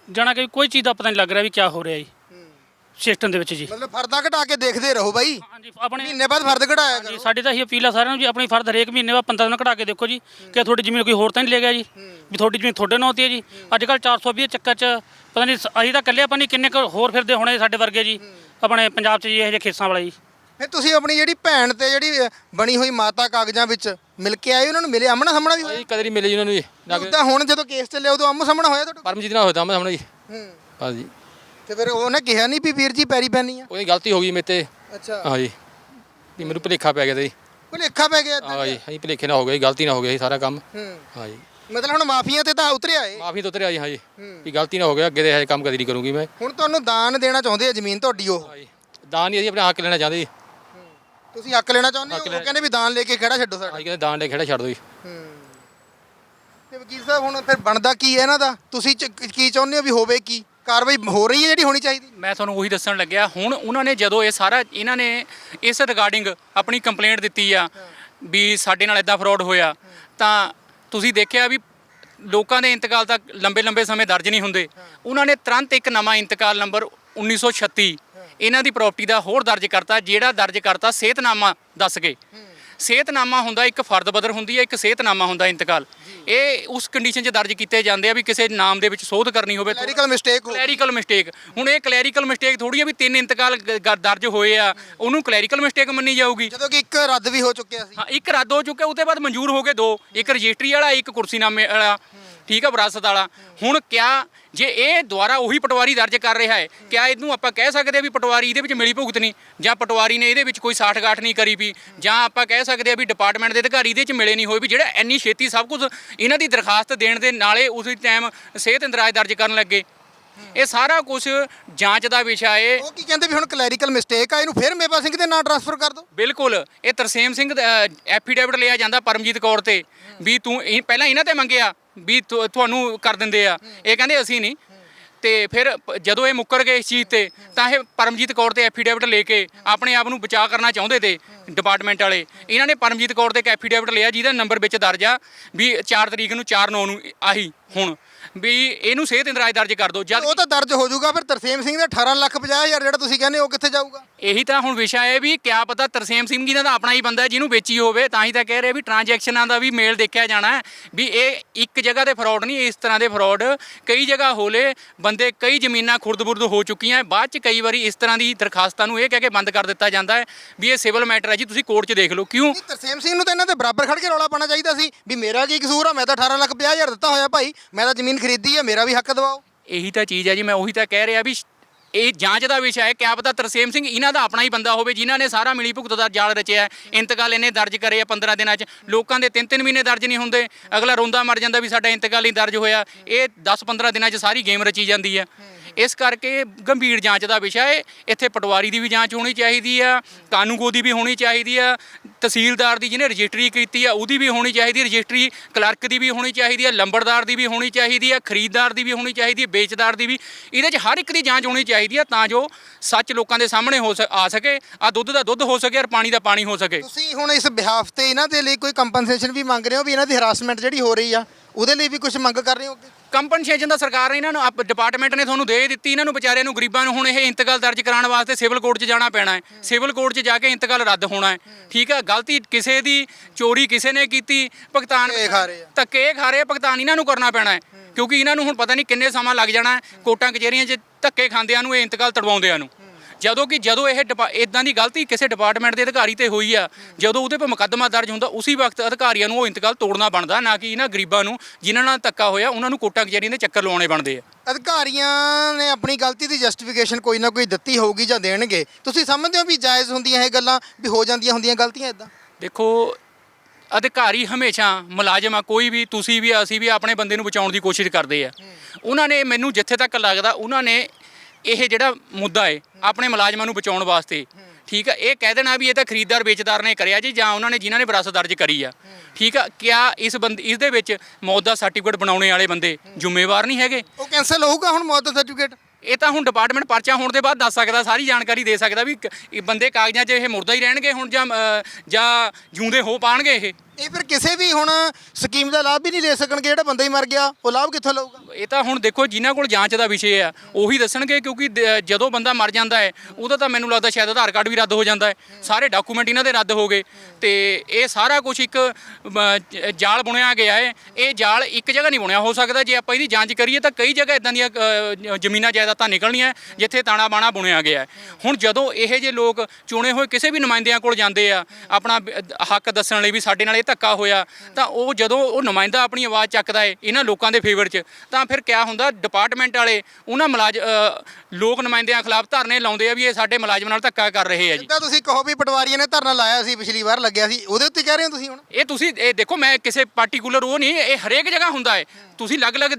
ਜਾਣਾ ਕਿ ਕੋਈ ਚੀਜ਼ ਦਾ ਪਤਾ ਨਹੀਂ ਲੱਗ ਰਿਹਾ ਵੀ ਕੀ ਹੋ ਰਿਹਾ ਜੀ ਸਿਸਟਮ ਦੇ ਵਿੱਚ ਜੀ। ਮਤਲਬ ਫਰਦਾ ਘਟਾ ਕੇ ਦੇਖਦੇ ਰਹੋ ਬਾਈ। ਹਾਂਜੀ ਆਪਣੇ ਮਹੀਨੇ ਬਾਅਦ ਫਰਦ ਘਟਾਇਆ ਜੀ ਕਰੋ। ਸਾਡੀ ਤਾਂ ਇਹੀ ਅਪੀਲ ਆ ਸਾਰਿਆਂ ਨੂੰ ਜੀ ਆਪਣੀ ਫਰਦ ਹਰੇਕ ਮਹੀਨੇ ਬਾਅਦ 15 ਦਿਨ ਕਢਾ ਕੇ ਦੇਖੋ ਜੀ ਕਿ ਤੁਹਾਡੀ ਜ਼ਮੀਨ ਕੋਈ ਹੋਰ ਤਾਂ ਨਹੀਂ ਲੈ ਗਿਆ ਜੀ ਵੀ ਤੁਹਾਡੀ ਜ਼ਮੀਨ ਤੁਹਾਡੇ ਨਾਂ ਤੇ ਹੈ ਜੀ। ਅੱਜ ਕੱਲ 420 ਦੇ ਚੱਕਰ 'ਚ ਪਤਾ ਨਹੀਂ ਅਸੀਂ ਤਾਂ ਇਕੱਲੇ ਆਪਾਂ ਨਹੀਂ ਕਿੰਨੇ ਕੁ ਹੋਰ ਫਿਰਦੇ ਹੋਣੇ ਸਾਡੇ ਵਰਗੇ ਜੀ ਆਪਣੇ ਪੰਜਾਬ 'ਚ ਜੀ ਇਹੋ ਜਿਹੇ ਖੇਸਾਂ ਵਾਲਾ ਜੀ। ਫਿਰ ਤੁਸੀਂ ਆਪਣੀ ਜਿਹੜੀ ਭੈਣ ਤੇ ਜਿਹੜੀ ਬਣੀ ਹੋਈ ਮਾਤਾ ਕਾਗਜ਼ਾਂ ਵਿੱਚ ਮਿਲ ਕੇ ਆਏ ਉਹਨਾਂ ਨੂੰ ਮਿਲੇ ਆਮਣਾ ਸਾਹਮਣਾ ਵੀ ਹੋਇਆ? ਕਦੇ ਨਹੀਂ ਮਿਲੇ ਜੀ ਉਹਨਾਂ ਨੂੰ ਜੀ ਨਾ ਕਿ- ਉਦਾਂ ਹੁਣ ਜਦੋਂ ਕੇਸ ਚੱਲਿਆ ਉਦੋਂ ਆਮੋ ਸਾਹਮਣਾ ਹੋਇਆ ਤੁਹਾਡਾ ਪਰਮਜੀਤ ਨਾਲ ਹੋਇਆ ਤਾਂ ਮੈਂ ਸਾਹਮਣੇ ਜੀ। ਹੂੰ। ਬਸ ਜੀ ਤੇ ਫਿਰ ਉਹਨੇ ਕਿਹਾ ਨਹੀਂ ਵੀ ਵੀਰ ਜੀ ਪੈਰੀ ਪੈਣੀ ਆ? ਉਹਦੀ ਗਲਤੀ ਹੋ ਗਈ ਮੇਰੇ ਤੇ। ਅੱਛਾ। ਹਾਂ ਜੀ ਵੀ ਮੈਨੂੰ ਭੁਲੇਖਾ ਪੈ ਗਿਆ ਤਾ ਜੀ। ਭੁਲੇਖਾ ਪੈ ਗਿਆ ਹਾਂ ਜੀ ਅਸੀਂ ਭੁਲੇਖੇ ਨਾਲ ਹੋ ਗਿਆ ਜੀ ਗਲਤੀ ਨਾਲ ਹੋ ਗਿਆ ਜੀ ਸਾਰਾ ਕੰਮ। ਹੂੰ। ਹਾਂ ਜੀ ਮਤਲਬ ਹੁਣ ਮਾਫੀਆਂ ਤੇ ਤਾਂ ਉਤਰਿਆ ਏ ਮਾਫੀ ਤੋਂ ਉਤਰਿਆ ਜੀ ਹਾਂ। ਜੀ ਵੀ ਗਲਤੀ ਨਾ ਹੋ ਗਿਆ ਅੱਗੇ ਦੇ ਇਹ ਕੰਮ ਕਦੀ ਨਹੀਂ ਕਰੂੰਗੀ ਮੈਂ। ਹੁਣ ਤੁਹਾਨੂੰ ਦਾਨ ਦੇਣਾ ਚਾਹੁੰਦੇ ਆ ਜ਼ਮੀਨ ਤੁਹਾਡੀ ਉਹ? ਹਾਂ ਜੀ ਦਾਨ ਨਹੀਂ ਅਸੀਂ ਆਪਣਾ ਹੱਕ ਲੈਣਾ ਚਾਹੁੰਦੇ ਜੀ। ਤੁਸੀਂ ਹੱਕ ਲੈਣਾ ਚਾਹੁੰਦੇ ਹੋ? ਉਹ। ਕਹਿੰਦੇ ਵੀ ਦਾਨ ਲੈ ਕੇ ਖੜਾ ਛੱਡੋ ਸਾਡਾ। ਅੱਜ ਕਹਿੰਦੇ ਦਾਨ ਲੈ ਖੜਾ ਛੱਡ ਦਿਓ ਜੀ। ਤੇ ਵਕੀਲ ਸਾਹਿਬ ਹੁਣ ਫਿਰ ਬਣਦਾ ਕੀ ਹੈ ਇਹਨਾਂ ਦਾ? ਤੁਸੀਂ ਚ- ਕੀ ਚਾਹੁੰਦੇ ਹੋ ਵੀ ਹੋਵੇ ਕੀ? ਕਾਰਵਾਈ ਹੋ ਰਹੀ ਹੈ ਜਿਹੜੀ ਹੋਣੀ ਚਾਹੀਦੀ? ਮੈਂ ਤੁਹਾਨੂੰ ਉਹੀ ਦੱਸਣ ਲੱਗਿਆ ਹੁਣ ਉਹਨਾਂ ਨੇ ਜਦੋਂ ਇਹ ਸਾਰਾ ਇਹਨਾਂ ਨੇ ਇਸ ਰਿਗਾਰਡਿੰਗ ਆਪਣੀ ਕੰਪਲੇਂਟ ਦਿੱਤੀ ਆ ਵੀ ਸਾਡੇ ਨਾਲ ਇਦਾਂ ਫਰਾਡ ਹੋਇਆ ਤਾਂ ਤੁਸੀਂ ਦੇਖਿਆ ਵੀ ਲੋਕਾਂ ਦੇ ਇੰਤਕਾਲ ਤੱਕ ਲੰਬੇ ਲੰਬੇ ਸਮੇਂ ਦਰਜ ਨਹੀਂ ਹੁੰਦੇ। ਉਹਨਾਂ ਨੇ ਤੁਰੰਤ ਇੱਕ ਨਵਾਂ ਇੰਤਕਾਲ ਨੰਬਰ 1936 ਇਹਨਾਂ ਦੀ ਪ੍ਰਾਪਰਟੀ ਦਾ ਹੋਰ ਦਰਜ ਕਰਤਾ ਜਿਹੜਾ ਦਰਜ ਕਰਤਾ ਸਿਹਤਨਾਮਾ ਦੱਸ ਕੇ। ਸਿਹਤਨਾਮਾ ਹੁੰਦਾ ਇੱਕ ਫਰਦ ਬਦਰ ਹੁੰਦੀ ਹੈ ਇੱਕ ਸਿਹਤਨਾਮਾ ਹੁੰਦਾ ਇੰਤਕਾਲ। ਇਹ ਉਸ ਕੰਡੀਸ਼ਨ 'ਚ ਦਰਜ ਕੀਤੇ ਜਾਂਦੇ ਆ ਵੀ ਕਿਸੇ ਨਾਮ ਦੇ ਵਿੱਚ ਸੋਧ ਕਰਨੀ ਹੋਵੇ ਕਲੈਰੀਕਲ ਮਿਸਟੇਕ ਹੋ ਕਲੈਰੀਕਲ ਮਿਸਟੇਕ ਹੁਣ ਇਹ ਕਲੈਰੀਕਲ ਮਿਸਟੇਕ ਥੋੜੀ ਆ ਵੀ ਤਿੰਨ ਇੰਤਕਾਲ ਗ- ਦਰਜ ਹੋਏ ਆ ਉਹਨੂੰ ਕਲੈਰੀਕਲ ਮਿਸਟੇਕ ਮੰਨੀ ਜਾਊਗੀ। ਜਦੋਂ ਕਿ ਇੱਕ ਰੱਦ ਵੀ ਹੋ ਚੁੱਕਿਆ ਸੀ। ਹਾਂ ਇੱਕ ਰੱਦ ਹੋ ਚੁੱਕਿਆ ਉਹਦੇ ਬਾਅਦ ਮਨਜ਼ੂਰ ਹੋ ਗਏ ਦੋ। ਇੱਕ ਰਜਿਸਟਰੀ ਵਾਲਾ ਇੱਕ ਕੁਰਸੀਨਾਮੇ ਵਾਲਾ ਠੀਕ ਆ ਵਿਰਾਸਤ ਵਾਲਾ। ਹੁਣ ਕਿਆ ਜੇ ਇਹ ਦੁਆਰਾ ਉਹੀ ਪਟਵਾਰੀ ਦਰਜ ਕਰ ਰਿਹਾ ਹੈ ਕਿਆ ਇਹਨੂੰ ਆਪਾਂ ਕਹਿ ਸਕਦੇ ਆ ਵੀ ਪਟਵਾਰੀ ਇਹਦੇ ਵਿੱਚ ਮਿਲੀ ਭੁਗਤ ਨਹੀਂ? ਜਾਂ ਪਟਵਾਰੀ ਨੇ ਇਹਦੇ ਵਿੱਚ ਕੋਈ ਸਾਠ ਗਾਠ ਨਹੀਂ ਕਰੀ ਵੀ? ਜਾਂ ਆਪਾਂ ਕਹਿ ਸਕਦੇ ਆ ਵੀ ਡਿਪਾਰਟਮੈਂਟ ਦੇ ਅਧਿਕਾਰੀ ਇਹਦੇ ਵਿੱਚ ਮਿਲੇ ਨਹੀਂ ਹੋਏ ਵੀ ਜਿਹੜਾ ਇੰਨੀ ਛੇਤੀ ਸਭ ਕੁਝ ਇਹਨਾਂ ਦੀ ਦਰਖਾਸਤ ਦੇਣ ਦੇ ਨਾਲੇ ਉਸੇ ਟਾਈਮ ਸਿਹਤ ਇੰਦਰਾਜ ਦਰਜ ਕਰਨ ਲੱਗੇ। ਇਹ ਸਾਰਾ ਕੁਝ ਜਾਂਚ ਦਾ ਵਿਸ਼ਾ ਹੈ ਉਹ ਕੀ ਕਹਿੰਦੇ ਵੀ ਹੁਣ ਕਲੈਰੀਕਲ ਮਿਸਟੇਕ ਆ ਇਹਨੂੰ ਫਿਰ ਮੇਵਾ ਸਿੰਘ ਦੇ ਨਾਂ ਟ੍ਰਾਂਸਫਰ ਕਰ ਦਿਓ। ਬਿਲਕੁਲ ਇਹ ਤਰਸੇਮ ਸਿੰਘ ਐਫੀਡੇਵਿਟ ਲਿਆ ਜਾਂਦਾ ਪਰਮਜੀਤ ਕੌਰ ਤੇ ਵੀ ਤੂੰ ਇਹ- ਪਹਿਲਾਂ ਇਹਨਾਂ ਤੇ ਮੰਗਿਆ ਵੀ ਤੁ- ਤੁਹਾਨੂੰ ਕਰ ਦਿੰਦੇ ਆ। ਇਹ ਕਹਿੰਦੇ ਅਸੀਂ ਨਹੀਂ। ਤੇ ਫਿਰ ਪ- ਜਦੋਂ ਇਹ ਮੁੱਕਰ ਗਏ ਇਸ ਚੀਜ਼ ਤੇ, ਤਾਂ ਇਹ ਪਰਮਜੀਤ ਕੌਰ ਤੇ ਐਫੀਡੇਵਿਟ ਲੈ ਕੇ ਆਪਣੇ ਆਪ ਨੂੰ ਬਚਾਅ ਕਰਨਾ ਚਾਹੁੰਦੇ ਤੇ ਡਿਪਾਰਟਮੈਂਟ ਵਾਲੇ। ਇਹਨਾਂ ਨੇ ਪਰਮਜੀਤ ਕੌਰ ਤੇ ਇੱਕ ਐਫੀਡੇਵਿਟ ਲਿਆ ਜਿਹਦਾ ਨੰਬਰ ਵਿੱਚ ਦਰਜ ਆ ਵੀ 4 ਤਰੀਕ ਨੂੰ 4 9 ਨੂੰ ਆਹੀ ਹੁਣ। ਵੀ ਇਹਨੂੰ ਸਿਹਤ ਇੰਦਰਾਜ ਦਰਜ ਕਰ ਦਿਓ। ਜਦ ਉਹ ਤਾਂ ਦਰਜ ਹੋ ਜਾਊਗਾ ਫਿਰ ਤਰਸੇਮ ਸਿੰਘ ਦਾ 18 ਲੱਖ 50 ਹਜ਼ਾਰ ਜਿਹੜਾ ਤੁਸੀਂ ਕਹਿੰਦੇ ਉਹ ਕਿੱਥੇ ਜਾਊਗਾ? ਇਹੀ ਤਾਂ ਹੁਣ ਵਿਸ਼ਾ ਹੈ ਵੀ ਕਿਆ ਪਤਾ ਤਰਸੇਮ ਸਿੰਘ ਜੀ ਦਾ ਆਪਣਾ ਹੀ ਬੰਦਾ ਹੈ ਜਿਹਨੂੰ ਵੇਚੀ ਹੋਵੇ ਤਾਂ ਹੀ ਤਾਂ ਕਹਿ ਰਹੇ ਵੀ ਟ੍ਰਾਂਜੈਕਸ਼ਨਾਂ ਦਾ ਵੀ ਮੇਲ ਦੇਖਿਆ ਜਾਣਾ ਹੈ ਵੀ ਇਹ ਇੱਕ ਜਗ੍ਹਾ ਤੇ ਫਰਾਡ ਨਹੀਂ ਇਸ ਤਰ੍ਹਾਂ ਦੇ ਫਰਾਡ ਕਈ ਜਗ੍ਹਾ ਹੋਲੇ ਬੰਦੇ ਕਈ ਜ਼ਮੀਨਾਂ ਖੁਰਦ-ਬੁਰਦ ਹੋ ਚੁੱਕੀਆਂ ਬਾਅਦ ਚ ਕਈ ਵਾਰੀ ਇਸ ਤਰ੍ਹਾਂ ਦੀ ਦਰਖਾਸਤਾਂ ਨੂੰ ਇਹ ਕਹਿ ਕੇ ਬੰਦ ਕਰ ਦਿੱਤਾ ਜਾਂਦਾ ਹੈ ਵੀ ਇਹ ਸਿਵਲ ਮੈਟਰ ਹੈ ਜੀ ਤੁਸੀਂ ਕੋਰਟ 'ਚ ਦੇਖ ਲਓ ਕਿਉਂ? ਤਰਸੇਮ ਸਿੰਘ ਨੂੰ ਤਾਂ ਇਹਨਾਂ ਦੇ ਬਰਾਬਰ ਖੜ ਕੇ ਰੌਲਾ ਪਾਣਾ ਚਾਹੀਦਾ ਸੀ ਵੀ ਮੇਰਾ ਕੀ ਕਸੂਰ ਆ ਮੈਂ ਤਾਂ 18 ਲੱਖ 50 ਹਜ਼ਾਰ ਦਿੱਤਾ ਹੋਇਆ ਭਾਈ ਮੈਂ ਤਾਂ ਜ਼ਮੀਨ ਖਰੀਦੀ ਹੈ, ਮੇਰਾ ਵੀ ਹੱਕ ਦਿਵਾਓ। ਇਹੀ ਤਾਂ ਚੀਜ਼ ਹੈ ਜੀ, ਮੈਂ ਉਹੀ ਤਾਂ ਕਹਿ ਰਿਹਾ ਵੀ ਇਹ ਜਾਂਚ ਦਾ ਵਿਸ਼ਾ ਹੈ, ਕਿਆ ਪਤਾ ਤਰਸੇਮ ਸਿੰਘ ਇਹਨਾਂ ਦਾ ਆਪਣਾ ਹੀ ਬੰਦਾ ਹੋਵੇ, ਜਿਨ੍ਹਾਂ ਨੇ ਸਾਰਾ ਮਿਲੀ ਭੁਗਤ ਦਾ ਜਾਲ ਰਚਿਆ ਹੈ। ਇੰਤਕਾਲ ਇਹਨੇ ਦਰਜ ਕਰੇ ਆ 15 ਦਿਨਾਂ 'ਚ। ਲੋਕਾਂ ਦੇ 3-3 ਮਹੀਨੇ ਦਰਜ ਨਹੀਂ ਹੁੰਦੇ। ਅਗਲਾ ਰੋਂਦਾ ਮਰ ਜਾਂਦਾ ਵੀ ਸਾਡਾ ਇੰਤਕਾਲ ਹੀ ਦਰਜ ਹੋਇਆ। ਇਹ 10-15 ਦਿਨਾਂ 'ਚ ਸਾਰੀ ਗੇਮ ਰਚੀ ਜਾਂਦੀ ਹੈ। ਇਸ ਕਰਕੇ ਗੰਭੀਰ ਜਾਂਚ ਦਾ ਵਿਸ਼ਾ ਹੈ। ਇੱਥੇ ਪਟਵਾਰੀ ਦੀ ਵੀ ਜਾਂਚ ਹੋਣੀ ਚਾਹੀਦੀ ਆ, ਕਾਨੂੰਗੋ ਦੀ ਵੀ ਹੋਣੀ ਚਾਹੀਦੀ ਆ। ਤਹਿਸੀਲਦਾਰ ਦੀ ਜਿਹਨੇ ਰਜਿਸਟਰੀ ਕੀਤੀ ਆ, ਉਹਦੀ ਵੀ ਹੋਣੀ ਚਾਹੀਦੀ ਹੈ ਰਜਿਸਟਰੀ ਕਲਰਕ ਦੀ ਵੀ ਹੋਣੀ ਚਾਹੀਦੀ ਹੈ ਲੰਬੜਦਾਰ ਦੀ ਵੀ ਹੋਣੀ ਚਾਹੀਦੀ ਹੈ ਖਰੀਦਦਾਰ ਦੀ ਵੀ ਹੋਣੀ ਚਾਹੀਦੀ ਹੈ ਵੇਚਦਾਰ ਦੀ ਵੀ ਇਹਦੇ 'ਚ ਹਰ ਇੱਕ ਦੀ ਜਾਂਚ ਹੋਣੀ ਚਾਹੀਦੀ ਹੈ ਤਾਂ ਜੋ ਸੱਚ ਲੋਕਾਂ ਦੇ ਸਾਹਮਣੇ ਹੋ ਸ- ਆ ਸਕੇ, ਆ ਦੁੱਧ ਦਾ ਦੁੱਧ ਹੋ ਸਕੇ ਔਰ ਪਾਣੀ ਦਾ ਪਾਣੀ ਹੋ ਸਕੇ ਤੁਸੀਂ ਹੁਣ ਇਸ ਬਿਹਾਫ ਤੇ ਇਹਨਾਂ ਦੇ ਲਈ ਕੋਈ ਕੰਪਨਸੇਸ਼ਨ ਵੀ ਮੰਗ ਰਹੇ ਹੋ ਵੀ ਇਹਨਾਂ ਦੀ ਹਰਾਸਮੈਂਟ ਜਿਹੜੀ ਹੋ ਰਹੀ ਆ, ਉਹਦੇ ਲਈ ਵੀ ਕੁਝ ਮੰਗ ਕਰ ਰਹੇ ਹੋ ਅੱਗੇ? ਕੰਪਨਸੇਸ਼ਨ ਦਾ ਸਰਕਾਰ ਨੇ ਇਹਨਾਂ ਨੂੰ ਆਪ- ਡਿਪਾਰਟਮੈਂਟ ਨੇ ਤੁਹਾਨੂੰ ਦੇ ਦਿੱਤੀ ਇਹਨਾਂ ਨੂੰ ਵਿਚਾਰਿਆਂ ਨੂੰ ਗਰੀਬਾਂ ਨੂੰ ਹੁਣ ਇਹ ਇੰਤਕਾਲ ਦਰਜ ਕਰਾਉਣ ਵਾਸਤੇ ਸਿਵਲ ਕੋਰਟ 'ਚ ਜਾਣਾ ਪੈਣਾ ਹੈ। ਸਿਵਲ ਕੋਰਟ 'ਚ ਜਾ ਕੇ ਇੰਤਕਾਲ ਰੱਦ ਹੋਣਾ ਹੈ। ਠੀਕ ਹੈ ਗਲਤੀ ਕਿਸੇ ਦੀ ਚੋਰੀ ਕਿਸੇ ਨੇ ਕੀਤੀ ਭੁਗਤਾਨ ਧੱਕੇ ਖਾ ਰਹੇ ਆ। ਧੱਕੇ ਖਾ ਰਹੇ ਆ, ਭੁਗਤਾਨ ਇਹਨਾਂ ਨੂੰ ਕਰਨਾ ਪੈਣਾ ਹੈ। ਕਿਉਂਕਿ ਇਹਨਾਂ ਨੂੰ ਹੁਣ ਪਤਾ ਨਹੀਂ ਕਿੰਨੇ ਸਮਾਂ ਲੱਗ ਜਾਣਾ ਹੈ। ਕੋਰਟਾਂ ਕਚਹਿਰੀਆਂ 'ਚ ਧੱਕੇ ਖਾਂਦਿਆਂ ਨੂੰ ਇਹ ਇੰਤਕਾਲ ਤੜਵਾਉਂਦਿਆਂ ਨੂੰ। ਜਦੋਂ ਕਿ ਜਦੋਂ ਇਹ ਇਦਾਂ ਦੀ ਗਲਤੀ ਕਿਸੇ ਡਿਪਾਰਟਮੈਂਟ ਦੇ ਅਧਿਕਾਰੀ ਤੇ ਹੋਈ ਆ ਜਦੋਂ ਉਹਦੇ 'ਤੇ ਮੁਕੱਦਮਾ ਦਰਜ ਹੁੰਦਾ ਉਸੇ ਵਕਤ ਅਧਿਕਾਰੀਆਂ ਨੂੰ ਉਹ ਇੰਤਕਾਲ ਤੋੜਨਾ ਬਣਦਾ ਨਾ ਕਿ ਇਹਨਾਂ ਗਰੀਬਾਂ ਨੂੰ ਜਿਨ੍ਹਾਂ ਨਾਲ ਧੱਕਾ ਹੋਇਆ ਉਹਨਾਂ ਨੂੰ ਕੋਟਾਂ ਕਚਹਿਰੀਆਂ ਦੇ ਚੱਕਰ ਲਵਾਉਣੇ ਬਣਦੇ ਆ। ਅਧਿਕਾਰੀਆਂ ਨੇ ਆਪਣੀ ਗਲਤੀ ਦੀ ਜਸਟੀਫਿਕੇਸ਼ਨ ਕੋਈ ਨਾ ਕੋਈ ਦਿੱਤੀ ਹੋਊਗੀ ਜਾਂ ਦੇਣਗੇ। ਤੁਸੀਂ ਸਮਝਦੇ ਹੋ ਵੀ ਜਾਇਜ਼ ਹੁੰਦੀਆਂ ਇਹ ਗੱਲਾਂ ਵੀ ਹੋ ਜਾਂਦੀਆਂ ਹੁੰਦੀਆਂ ਗਲਤੀਆਂ ਇਦਾਂ ਦੇਖੋ ਅਧਿਕਾਰੀ ਹਮੇਸ਼ਾ ਮੁਲਾਜ਼ਮ ਆ ਕੋਈ ਵੀ ਤੁਸੀਂ ਵੀ ਅਸੀਂ ਵੀ ਆਪਣੇ ਬੰਦੇ ਨੂੰ ਬਚਾਉਣ ਦੀ ਕੋਸ਼ਿਸ਼ ਕਰਦੇ ਆ। ਉਹਨਾਂ ਨੇ ਮੈਨੂੰ ਜਿੱਥੇ ਤੱਕ ਲੱਗਦਾ ਉਹਨਾਂ ਨੇ ਇਹ ਜਿਹੜਾ ਮੁੱਦਾ ਹੈ ਆਪਣੇ ਮੁਲਾਜ਼ਮਾਂ ਨੂੰ ਬਚਾਉਣ ਵਾਸਤੇ। ਠੀਕ ਆ ਇਹ ਕਹਿ ਦੇਣਾ ਵੀ ਇਹ ਤਾਂ ਖਰੀਦਦਾਰ ਵੇਚਦਾਰ ਨੇ ਕਰਿਆ ਜੀ ਜਾਂ ਉਹਨਾਂ ਨੇ ਜਿਨ੍ਹਾਂ ਨੇ ਵਿਰਾਸਤ ਦਰਜ ਕਰੀ ਆ। ਠੀਕ ਆ ਕਿਆ ਇਸ ਬੰਦ ਇਸ ਦੇ ਵਿੱਚ ਮੌਤ ਦਾ ਸਰਟੀਫਿਕੇਟ ਬਣਾਉਣੇ ਵਾਲੇ ਬੰਦੇ ਜ਼ਿੰਮੇਵਾਰ ਨਹੀਂ ਹੈਗੇ? ਉਹ ਕੈਨਸਲ ਹੋਊਗਾ ਹੁਣ ਮੌਤ ਦਾ ਸਰਟੀਫਿਕੇਟ ਇਹ ਤਾਂ ਹੁਣ ਡਿਪਾਰਟਮੈਂਟ ਪਰਚਾ ਹੋਣ ਦੇ ਬਾਅਦ ਦੱਸ ਸਕਦਾ ਸਾਰੀ ਜਾਣਕਾਰੀ ਦੇ ਸਕਦਾ ਵੀ ਇਹ ਬੰਦੇ ਕਾਗਜ਼ਾਂ 'ਚ ਇਹ ਮੁਰਦਾ ਹੀ ਰਹਿਣਗੇ ਹੁਣ ਜਾਂ ਜਾਂ ਜਿਉਂਦੇ ਹੋ ਪਾਣਗੇ ਇਹ? ਇਹ ਫਿਰ ਕਿਸੇ ਵੀ ਹੁਣ ਸਕੀਮ ਦਾ ਲਾਭ ਵੀ ਨਹੀਂ ਲੈ ਸਕਣਗੇ ਜਿਹੜਾ ਬੰਦਾ ਹੀ ਮਰ ਗਿਆ ਉਹ ਲਾਭ ਕਿੱਥੋਂ ਲਊਗਾ? ਇਹ ਤਾਂ ਹੁਣ ਦੇਖੋ ਜਿਨ੍ਹਾਂ ਕੋਲ ਜਾਂਚ ਦਾ ਵਿਸ਼ੇ ਆ ਉਹੀ ਦੱਸਣਗੇ ਕਿਉਂਕਿ ਦ- ਜਦੋਂ ਬੰਦਾ ਮਰ ਜਾਂਦਾ ਹੈ ਉਹਦਾ ਤਾਂ ਮੈਨੂੰ ਲੱਗਦਾ ਸ਼ਾਇਦ ਆਧਾਰ ਕਾਰਡ ਵੀ ਰੱਦ ਹੋ ਜਾਂਦਾ ਹੈ। ਸਾਰੇ ਡਾਕੂਮੈਂਟ ਇਹਨਾਂ ਦੇ ਰੱਦ ਹੋ ਗਏ ਤੇ ਇਹ ਸਾਰਾ ਕੁਝ ਇੱਕ ਅਮ, ਜ- ਜਾਲ ਬੁਣਿਆ ਗਿਆ ਹੈ। ਇਹ ਜਾਲ ਇੱਕ ਜਗ੍ਹਾ ਨਹੀਂ ਬੁਣਿਆ ਹੋ ਸਕਦਾ ਜੇ ਆਪਾਂ ਇਹਦੀ ਜਾਂਚ ਕਰੀਏ ਤਾਂ ਕਈ ਜਗ੍ਹਾ ਇਦਾਂ ਦੀਆਂ ਅ, ਜ਼ਮੀਨਾਂ ਜਾਇਦਾਦਾਂ ਨਿਕਲਣੀਆਂ ਜਿੱਥੇ ਤਾਣਾ ਬਾਣਾ ਬੁਣਿਆ ਗਿਆ ਹੈ। ਹੁਣ ਜਦੋਂ ਇਹ ਜੇ ਲੋਕ ਚੁਣੇ ਹੋਏ ਕਿਸੇ ਵੀ ਨੁਮਾਇੰਦਿਆਂ ਕੋਲ ਜਾਂਦੇ ਆ ਆਪਣਾ ਬ- ਹੱਕ ਦੱਸਣ ਲਈ ਵੀ ਸਾਡੇ ਨਾਲ ਇਹ ਧੱਕਾ ਹੋਇਆ ਤਾਂ ਉਹ ਜਦੋਂ ਉਹ ਨੁਮਾਇੰਦਾ ਆਪਣੀ ਆਵਾਜ਼ ਚੱਕਦਾ ਏ ਇਹਨਾਂ ਲੋਕਾਂ ਦੇ ਫੇਵਰ 'ਚ ਤਾਂ ਫਿਰ ਕਿਆ ਹੁੰਦਾ ਡਿਪਾਰਟਮੈਂਟ ਵਾਲੇ ਉਹਨਾਂ ਮੁਲਾਜ਼ ਅ, ਲੋਕ ਨੁਮਾਇੰਦਿਆਂ ਖਿਲਾਫ ਧਰਨੇ ਲਾਉਂਦੇ ਆ ਵੀ ਇਹ ਸਾਡੇ ਮੁਲਾਜ਼ਮ ਨਾਲ ਧੱਕਾ ਕਰ ਰਹੇ ਆ ਜੀ। ਜਿੱਦਾਂ ਤੁਸੀਂ ਕਹੋ ਵੀ ਪਟਵਾਰੀਆਂ ਨੇ ਧਰਨਾ ਲਾਇਆ ਸੀ ਪਿਛਲੀ ਵਾਰ ਲੱਗਿਆ ਸੀ ਉਹਦੇ ਉੱਤੇ ਕਹਿ ਰਹੇ ਹੋ ਤੁਸੀਂ ਹੁਣ? ਇਹ ਤੁਸੀਂ ਇਹ ਦੇਖੋ ਮੈਂ ਕਿਸੇ ਪਾਰਟਿਕੂਲਰ ਉਹ ਨਹੀਂ ਇਹ ਹਰੇਕ ਜਗ੍ਹਾ ਹੁੰਦਾ ਹੈ ਤੁਸੀਂ ਅਲੱਗ-ਅਲੱਗ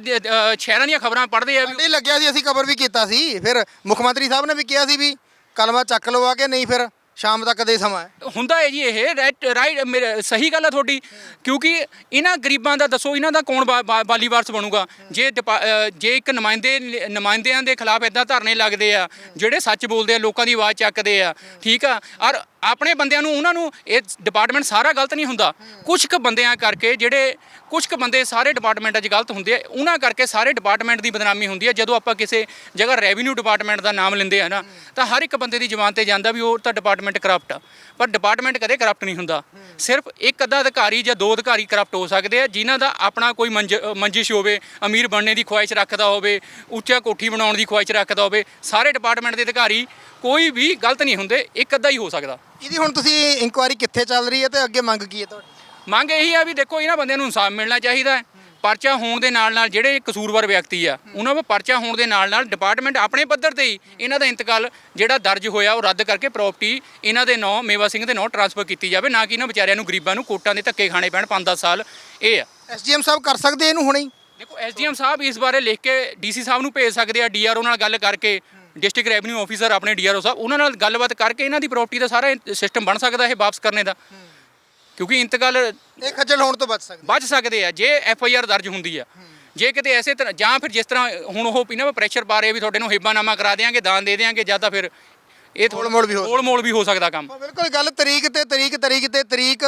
ਸ਼ਹਿਰਾਂ ਦੀਆਂ ਖਬਰਾਂ ਪੜ੍ਹਦੇ ਆ ਵੀ ਲੱਗਿਆ ਸੀ ਅਸੀਂ ਕਵਰ ਵੀ ਕੀਤਾ ਸੀ ਫਿਰ ਮੁੱਖ ਮੰਤਰੀ ਸਾਹਿਬ ਨੇ ਵੀ ਕਿਹਾ ਸੀ ਵੀ ਕਲਮਾ ਚੱਕ ਆ ਕੇ ਨਹੀਂ ਫਿਰ ਸ਼ਾਮ ਤੱਕ ਦੇ ਸਮਾਂ ਹੈ। ਹੁੰਦਾ ਹੈ ਜੀ ਇਹ ਰਾਈਟ ਰਾਈਟ ਮੇਰੇ- ਸਹੀ ਗੱਲ ਹੈ ਤੁਹਾਡੀ। ਕਿਉਂਕਿ ਇਹਨਾਂ ਗਰੀਬਾਂ ਦਾ ਦੱਸੋ ਇਹਨਾਂ ਦਾ ਕੌਣ ਬਾ- ਬਾ- ਬਾਲੀ ਵਾਰਸ ਬਣੂਗਾ? ਜੇ ਡਿਪਾ- ਅ, ਜੇ ਇੱਕ ਨੁਮਾਇੰਦੇ ਨੁਮਾਇੰਦਿਆਂ ਦੇ ਖਿਲਾਫ ਇਦਾਂ ਧਰਨੇ ਲੱਗਦੇ ਆ ਜਿਹੜੇ ਸੱਚ ਬੋਲਦੇ ਆ ਲੋਕਾਂ ਦੀ ਆਵਾਜ਼ ਚੱਕਦੇ ਆ ਠੀਕ ਆ? ਔਰ ਆਪਣੇ ਬੰਦਿਆਂ ਨੂੰ, ਉਹਨਾਂ ਨੂੰ ਇਹ ਡਿਪਾਰਟਮੈਂਟ ਸਾਰਾ ਗਲਤ ਨਹੀਂ ਹੁੰਦਾ। ਕੁਝ ਕੁ ਬੰਦਿਆਂ ਕਰਕੇ ਜਿਹੜੇ ਕੁਝ ਕੁ ਬੰਦੇ ਸਾਰੇ ਡਿਪਾਰਟਮੈਂਟਾਂ 'ਚ ਗਲਤ ਹੁੰਦੇ ਆ, ਉਹਨਾਂ ਕਰਕੇ ਸਾਰੇ ਡਿਪਾਰਟਮੈਂਟ ਦੀ ਬਦਨਾਮੀ ਹੁੰਦੀ ਹੈ ਜਦੋਂ ਆਪਾਂ ਕਿਸੇ ਜਗ੍ਹਾ ਰੈਵਨਿਊ ਡਿਪਾਰਟਮੈਂਟ ਦਾ ਨਾਮ ਲੈਂਦੇ ਆ ਨਾ, ਤਾਂ ਹਰ ਇੱਕ ਬੰਦੇ ਦੀ ਜ਼ੁਬਾਨ ਤੇ ਜਾਂਦਾ ਵੀ ਉਹ ਤਾਂ ਡਿਪਾਰਟਮੈਂਟ ਕਰਪਟ ਆ। ਪਰ ਡਿਪਾਰਟਮੈਂਟ ਕਦੇ ਕਰਪਟ ਨਹੀਂ ਹੁੰਦਾ। ਸਿਰਫ ਇੱਕ ਅੱਧਾ ਅਧਿਕਾਰੀ ਜਾਂ ਦੋ ਅਧਿਕਾਰੀ ਕਰਪਟ ਹੋ ਸਕਦੇ ਆ, ਜਿਨ੍ਹਾਂ ਦਾ ਆਪਣਾ ਕੋਈ ਮੰਜ, ਮੰਜਿਸ਼ ਹੋਵੇ, ਅਮੀਰ ਬਣਨੇ ਦੀ ਖੁਆਇਸ਼ ਰੱਖਦਾ ਹੋਵੇ, ਉੱਚਾ ਕੋਠੀ ਬਣਾਉਣ ਦੀ ਖੁਆਇਸ਼ ਰੱਖਦਾ ਹੋਵੇ, ਸਾਰੇ ਡਿਪਾਰਟਮੈਂਟ ਦੇ ਅਧਿਕਾਰੀ ਕੋਈ ਵੀ ਗਲਤ ਨਹੀਂ ਹੁੰਦੇ ਇੱਕ ਅੱਧਾ ਹੀ ਹੋ ਸਕਦਾ। ਇਹਦੀ ਹੁਣ ਤੁਸੀਂ ਇਨਕੁਆਇਰੀ ਕਿੱਥੇ ਚੱਲ ਰਹੀ ਹੈ ਤੇ ਅੱਗੇ ਮੰਗ ਕੀ ਹੈ ਤੁਹਾਡੀ? ਮੰਗ ਇਹੀ ਆ ਵੀ ਦੇਖੋ ਇਹਨਾਂ ਬੰਦਿਆਂ ਨੂੰ ਇਨਸਾਫ ਮਿਲਣਾ ਚਾਹੀਦਾ ਹੈ। ਪਰਚਾ ਹੋਣ ਦੇ ਨਾਲ ਨਾਲ ਜਿਹੜੇ ਕਸੂਰਵਾਰ ਵਿਅਕਤੀ ਆ ਉਹਨਾਂ 'ਤੇ ਪਰਚਾ ਹੋਣ ਦੇ ਨਾਲ ਨਾਲ ਡਿਪਾਰਟਮੈਂਟ ਆਪਣੇ ਪੱਧਰ ਤੇ ਹੀ ਇਹਨਾਂ ਦਾ ਇੰਤਕਾਲ ਜਿਹੜਾ ਦਰਜ ਹੋਇਆ ਉਹ ਰੱਦ ਕਰਕੇ ਪ੍ਰਾਪਰਟੀ ਇਹਨਾਂ ਦੇ ਨਾਂ ਮੇਵਾ ਸਿੰਘ ਦੇ ਨਾਂ ਟ੍ਰਾਂਸਫਰ ਕੀਤੀ ਜਾਵੇ ਨਾ ਕਿ ਇਹਨਾਂ ਵਿਚਾਰਿਆਂ ਨੂੰ ਗਰੀਬਾਂ ਨੂੰ ਕੋਟਾਂ ਦੇ ਧੱਕੇ ਖਾਣੇ ਪੈਣ 5-10 ਸਾਲ ਇਹ ਆ। ਐਸਡੀਐਮ ਸਾਹਿਬ ਕਰ ਸਕਦੇ ਇਹਨੂੰ ਹੁਣੇ ਹੀ? ਦੇਖੋ ਐਸਡੀਐਮ ਸਾਹਿਬ ਇਸ ਬਾਰੇ ਲਿਖ ਕੇ ਡੀਸੀ ਸਾਹਿਬ ਨੂੰ ਭੇਜ ਸਕਦੇ ਆ ਡੀਆਰਓ ਨਾਲ ਗੱਲ ਕਰਕੇ। ਡਿਸਟ੍ਰਿਕਟ ਰੈਵਨਿਊ ਆਫੀਸਰ ਆਪਣੇ ਡੀਆਰਓ ਸਾਹਿਬ ਉਹਨਾਂ ਨਾਲ ਗੱਲਬਾਤ ਕਰਕੇ ਇਹਨਾਂ ਦੀ ਪ੍ਰਾਪਰਟੀ ਦਾ ਸਾਰਾ ਸਿਸਟਮ ਬਣ ਸਕਦਾ ਇਹ ਵਾਪਸ ਕਰਨੇ ਦਾ। ਕਿਉਂਕਿ ਇੰਤਕਾਲ ਇਹ ਖੱਜਲ ਹੋਣ ਤੋਂ ਬਚ ਸਕਦੇ। ਬਚ ਸਕਦੇ ਆ ਜੇ ਐਫ ਆਈ ਆਰ ਦਰਜ ਹੁੰਦੀ ਆ। ਜੇ ਕਿਤੇ ਐਸੇ ਤਰ੍ਹਾਂ ਜਾਂ ਫਿਰ ਜਿਸ ਤਰ੍ਹਾਂ ਹੁਣ ਉਹ ਇਹਨਾਂ 'ਤੇ ਪ੍ਰੈਸ਼ਰ ਪਾ ਰਹੇ ਆ ਵੀ ਤੁਹਾਡੇ ਨੂੰ ਹਿੱਬਾਨਾਮਾ ਕਰਾ ਦੇਾਂਗੇ ਦਾਨ ਦੇ ਦੇਾਂਗੇ ਜਾਂ ਤਾਂ ਫਿਰ ਇਹ ਥੋੜ੍ਹਾ- ਮੋੜ ਵੀ ਹੋ ਮੋੜ ਮੋੜ ਵੀ ਹੋ ਸਕਦਾ ਕੰਮ। ਬਿਲਕੁਲ ਗੱਲ ਤਰੀਕ ਤੇ ਤਰੀਕ ਤਰੀਕ ਤੇ ਤਰੀਕ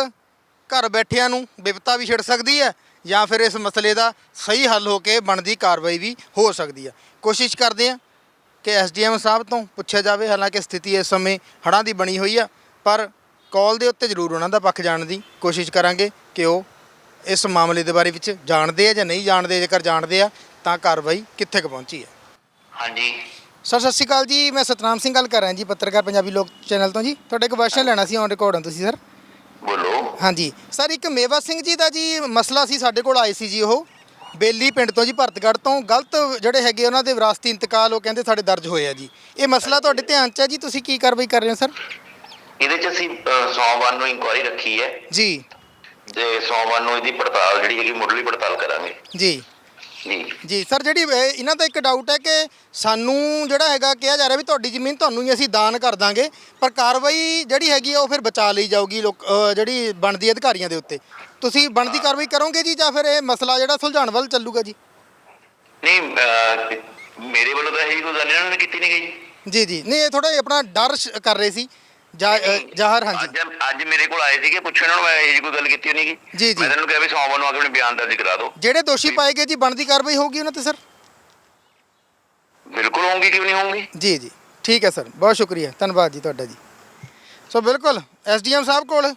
ਘਰ ਬੈਠਿਆਂ ਨੂੰ ਵਿਪਤਾ ਵੀ ਛਿੜ ਸਕਦੀ ਹੈ ਜਾਂ ਫਿਰ ਇਸ ਮਸਲੇ ਦਾ ਸਹੀ ਹੱਲ ਹੋ ਕੇ ਬਣਦੀ ਕਾਰਵਾਈ ਵੀ ਹੋ ਸਕਦੀ ਹੈ ਕੋਸ਼ਿਸ਼ ਕਰਦੇ ਹਾਂ ਕਿ ਐਸਡੀਐਮ ਸਾਹਿਬ ਤੋਂ ਪੁੱਛਿਆ ਜਾਵੇ ਹਾਲਾਂਕਿ ਸਥਿਤੀ ਇਸ ਸਮੇਂ ਹੜ੍ਹਾਂ ਦੀ ਬਣੀ ਹੋਈ ਆ ਪਰ ਕਾਲ ਦੇ ਉੱਤੇ ਜ਼ਰੂਰ ਉਹਨਾਂ ਦਾ ਪੱਖ ਜਾਣਨ ਦੀ ਕੋਸ਼ਿਸ਼ ਕਰਾਂਗੇ ਕਿ ਉਹ ਇਸ ਮਾਮਲੇ ਦੇ ਬਾਰੇ ਵਿੱਚ ਜਾਣਦੇ ਆ ਜਾਂ ਨਹੀਂ ਜਾਣਦੇ ਜੇਕਰ ਜਾਣਦੇ ਆ ਤਾਂ ਕਾਰਵਾਈ ਕਿੱਥੇ ਕੁ ਪਹੁੰਚੀ ਹੈ। ਹਾਂਜੀ। ਸਰ ਸਤਿ ਸ਼੍ਰੀ ਅਕਾਲ ਜੀ ਮੈਂ ਸਤਨਾਮ ਸਿੰਘ ਗੱਲ ਕਰ ਰਿਹਾ ਜੀ ਪੱਤਰਕਾਰ ਪੰਜਾਬੀ ਲੋਕ ਚੈਨਲ ਤੋਂ ਜੀ। ਤੁਹਾਡੇ ਇੱਕ ਕੁਐਸਚਨ ਲੈਣਾ ਸੀ ਔਨ ਰਿਕਾਰਡ ਹੋ ਤੁਸੀਂ ਸਰ। ਬੋਲੋ। ਹਾਂਜੀ। ਸਰ ਇੱਕ ਮੇਵਾ ਸਿੰਘ ਜੀ ਦਾ ਜੀ ਮਸਲਾ ਸੀ ਸਾਡੇ ਕੋਲ ਆਏ ਸੀ ਜੀ ਉਹ। ਬੇਲੀ ਪਿੰਡ ਤੋਂ ਜੀ ਭਰਤਗੜ੍ਹ ਤੋਂ। ਗਲਤ ਜਿਹੜੇ ਹੈਗੇ ਉਹਨਾਂ ਦੇ ਵਿਰਾਸਤੀ ਇੰਤਕਾਲ ਉਹ ਕਹਿੰਦੇ ਸਾਡੇ ਦਰਜ ਹੋਏ ਆ ਜੀ। ਇਹ ਮਸਲਾ ਤੁਹਾਡੇ ਧਿਆਨ 'ਚ ਹੈ ਜੀ? ਤੁਸੀਂ ਕੀ ਕਾਰਵਾਈ ਕਰ ਰਹੇ ਹੋ ਸਰ? ਇਹਦੇ ਚ ਅਸੀਂ ਅ, ਸੋਮਵਾਰ ਨੂੰ ਇਨਕੁਆਇਰੀ ਰੱਖੀ ਹੈ। ਜੀ। ਤੇ ਸੋਮਵਾਰ ਨੂੰ ਇਹਦੀ ਪੜਤਾਲ ਜਿਹੜੀ ਹੈਗੀ ਮੁੱਢਲੀ ਪੜਤਾਲ ਕਰਾਂਗੇ। ਜੀ। ਜੀ। ਜੀ ਸਰ ਜਿਹੜੀ ਇਹ- ਇਹਨਾਂ ਦਾ ਇੱਕ ਡਾਊਟ ਹੈ ਕਿ ਸਾਨੂੰ ਜਿਹੜਾ ਹੈਗਾ ਕਿਹਾ ਜਾ ਰਿਹਾ ਵੀ ਤੁਹਾਡੀ ਜ਼ਮੀਨ ਤੁਹਾਨੂੰ ਹੀ ਅਸੀਂ ਦਾਨ ਕਰ ਦਾਂਗੇ ਪਰ ਕਾਰਵਾਈ ਜਿਹੜੀ ਹੈਗੀ ਆ ਉਹ ਫਿਰ ਬਚਾ ਲਈ ਜਾਊਗੀ ਲੋਕ ਜਿਹੜੀ ਬਣਦੀ ਅਧਿਕਾਰੀਆਂ ਦੇ ਉੱਤੇ। ਤੁਸੀਂ ਬਣਦੀ ਕਾਰਵਾਈ ਕਰੋਗੇ ਜੀ ਜਾਂ ਫਿਰ ਇਹ ਮਸਲਾ ਜਿਹੜਾ ਸੁਲਝਾਉਣ ਵੱਲ ਚੱਲੂਗਾ ਜੀ? ਨਹੀਂ ਮੇਰੇ ਵੱਲੋਂ ਤਾਂ ਇਹ ਕੋਈ ਗੱਲ ਇਹਨਾਂ ਨੇ ਕੀਤੀ ਨਹੀਂ ਗਈ। ਜੀ ਜੀ। ਨਹੀਂ ਇਹ ਥੋੜਾ ਆਪਣਾ ਡਰ ਸ਼- ਕਰ ਰਹੇ ਸੀ। ਜਾ ਅ, ਜ਼ਾਹਰ ਹਾਂਜੀ। ਅੱਜ ਅੱਜ ਮੇਰੇ ਕੋਲ ਆਏ ਸੀਗੇ ਪੁੱਛਣ ਨੂੰ ਮੈਂ ਇਹ ਕੋਈ ਗੱਲ ਕੀਤੀ ਨਹੀਂ ਜੀ, ਗਈ। ਜੀ। ਮੈਂ ਤੈਨੂੰ ਕਿਹਾ ਵੀ ਸੋਮਵਾਰ ਨੂੰ ਆ ਕੇ ਆਪਣੇ ਬਿਆਨ ਦਰਜ ਕਰਾ ਦਿਓ। ਜਿਹੜੇ ਦੋਸ਼ੀ ਪਾਏ ਗਏ ਜੀ ਬਣਦੀ ਕਾਰਵਾਈ ਹੋਊਗੀ ਉਹਨਾਂ ਤੇ ਸਰ? ਬਿਲਕੁਲ ਹੋਊਗੀ ਕਿਉਂ ਨਹੀਂ ਹੋਊਗੀ? ਜੀ ਜੀ। ਠੀਕ ਹੈ ਸਰ। ਬਹੁਤ ਸ਼ੁਕਰੀਆ। ਧੰਨਵਾਦ ਜੀ ਤੁਹਾਡਾ ਜੀ। ਸੋ ਬਿਲਕੁਲ ਐਸਡੀਐਮ ਸਾਹਿਬ ਕੋਲ।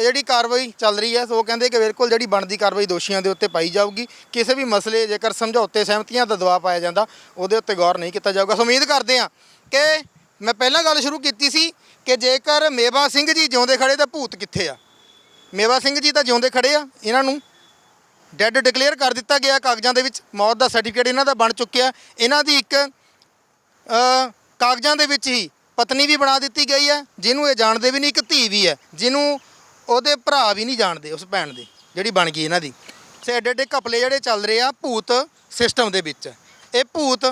ਇਹ ਜਿਹੜੀ ਕਾਰਵਾਈ ਚੱਲ ਰਹੀ ਹੈ, ਸੋ ਉਹ ਕਹਿੰਦੇ ਕਿ ਬਿਲਕੁਲ ਜਿਹੜੀ ਬਣਦੀ ਕਾਰਵਾਈ ਦੋਸ਼ੀਆਂ ਦੇ ਉੱਤੇ ਪਾਈ ਜਾਊਗੀ। ਕਿਸੇ ਵੀ ਮਸਲੇ ਜੇਕਰ ਸਮਝੌਤੇ ਸਹਿਮਤੀਆਂ ਦਾ ਦਬਾਅ ਪਾਇਆ ਜਾਂਦਾ, ਉਹਦੇ ਉੱਤੇ ਗੌਰ ਨਹੀਂ ਕੀਤਾ ਜਾਊਗਾ। ਸੋ ਉਮੀਦ ਕਰਦੇ ਹਾਂ ਕਿ ਮੈਂ ਪਹਿਲਾਂ ਗੱਲ ਸ਼ੁਰੂ ਕੀਤੀ ਸੀ ਕਿ ਜੇਕਰ ਮੇਵਾ ਸਿੰਘ ਜੀ ਜਿਉਂਦੇ ਖੜੇ ਤਾਂ ਭੂਤ ਕਿੱਥੇ ਆ? ਮੇਵਾ ਸਿੰਘ ਜੀ ਤਾਂ ਜਿਉਂਦੇ ਖੜੇ ਆ, ਇਹਨਾਂ ਨੂੰ ਡੈੱਡ ਡਿਕਲੇਅਰ ਕਰ ਦਿੱਤਾ ਗਿਆ ਕਾਗਜ਼ਾਂ ਦੇ ਵਿੱਚ। ਮੌਤ ਦਾ ਸਰਟੀਫਿਕੇਟ ਇਹਨਾਂ ਦਾ ਬਣ ਚੁੱਕਿਆ। ਇਹਨਾਂ ਦੀ ਇੱਕ ਕਾਗਜ਼ਾਂ ਦੇ ਵਿੱਚ ਹੀ ਪਤਨੀ ਵੀ ਬਣਾ ਦਿੱਤੀ ਗਈ ਹੈ, ਜਿਹਨੂੰ ਇਹ ਜਾਣਦੇ ਵੀ ਨਹੀਂ, ਇੱਕ ਧੀ ਵੀ ਹੈ, ਜਿਹਨੂੰ ਉਹਦੇ ਭਰਾ ਵੀ ਨਹੀਂ ਜਾਣਦੇ, ਉਸ ਭੈਣ ਦੇ, ਜਿਹੜੀ ਬਣ ਗਈ ਇਹਨਾਂ ਦੀ। ਸੇ ਐਡੇ ਐਡੇ ਘਪਲੇ ਜਿਹੜੇ ਚੱਲ ਰਹੇ ਆ ਭੂਤ ਸਿਸਟਮ ਦੇ ਵਿੱਚ। ਇਹ ਭੂਤ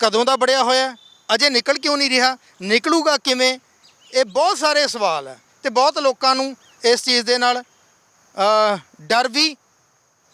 ਕਦੋਂ ਦਾ ਬੜਿਆ ਹੋਇਆ? ਅਜੇ ਨਿਕਲ ਕਿਉਂ ਨਹੀਂ ਰਿਹਾ? ਨਿਕਲੂਗਾ ਕਿਵੇਂ? ਇਹ ਬਹੁਤ ਸਾਰੇ ਸਵਾਲ ਹੈ ਤੇ ਬਹੁਤ ਲੋਕਾਂ ਨੂੰ ਇਸ ਚੀਜ਼ ਦੇ ਨਾਲ ਡਰ ਵੀ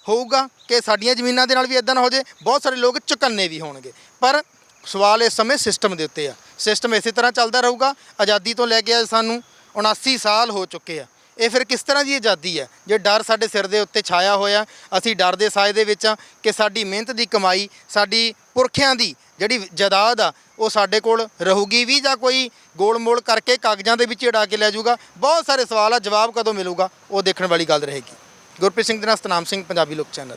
ਹੋਊਗਾ ਕਿ ਸਾਡੀਆਂ ਜ਼ਮੀਨਾਂ ਦੇ ਨਾਲ ਵੀ ਇਦਾਂ ਨਾ ਹੋ ਜੇ ਬਹੁਤ ਸਾਰੇ ਲੋਕ ਚੁਕੰਨੇ ਵੀ ਹੋਣਗੇ। ਪਰ ਸਵਾਲ ਇਸ ਸਮੇਂ ਸਿਸਟਮ ਦੇ ਉੱਤੇ ਆ। ਸਿਸਟਮ ਇਸੇ ਤਰ੍ਹਾਂ ਚੱਲਦਾ ਰਹੂਗਾ। ਆਜ਼ਾਦੀ ਤੋਂ ਲੈ ਕੇ ਅੱਜ ਸਾਨੂੰ 79 ਸਾਲ ਹੋ ਚੁੱਕੇ ਆ। ਇਹ ਫਿਰ ਕਿਸ ਤਰ੍ਹਾਂ ਦੀ ਆਜ਼ਾਦੀ ਹੈ? ਜੇ ਡਰ ਸਾਡੇ ਸਿਰ ਦੇ ਉੱਤੇ ਛਾਇਆ ਹੋਇਆ, ਅਸੀਂ ਡਰ ਦੇ ਸਾਏ ਦੇ ਵਿੱਚ ਆ ਕਿ ਸਾਡੀ ਮਿਹਨਤ ਦੀ ਕਮਾਈ, ਸਾਡੀ ਪੁਰਖਿਆਂ ਦੀ ਜਿਹੜੀ ਜਾਇਦਾਦ ਆ, ਉਹ ਸਾਡੇ ਕੋਲ ਰਹੂਗੀ ਵੀ ਜਾਂ ਕੋਈ ਗੋਲ-ਮੋਲ ਕਰਕੇ ਕਾਗਜ਼ਾਂ ਦੇ ਵਿੱਚ ਉਡਾ ਕੇ ਲੈ ਜਾਊਗਾ? ਬਹੁਤ ਸਾਰੇ ਸਵਾਲ ਆ, ਜਵਾਬ ਕਦੋਂ ਮਿਲੂਗਾ? ਉਹ ਦੇਖਣ ਵਾਲੀ ਗੱਲ ਰਹੇਗੀ। ਗੁਰਪ੍ਰੀਤ ਸਿੰਘ ਦੇ ਨਾਲ ਸਤਨਾਮ ਸਿੰਘ, ਪੰਜਾਬੀ ਲੋਕ ਚੈਨਲ।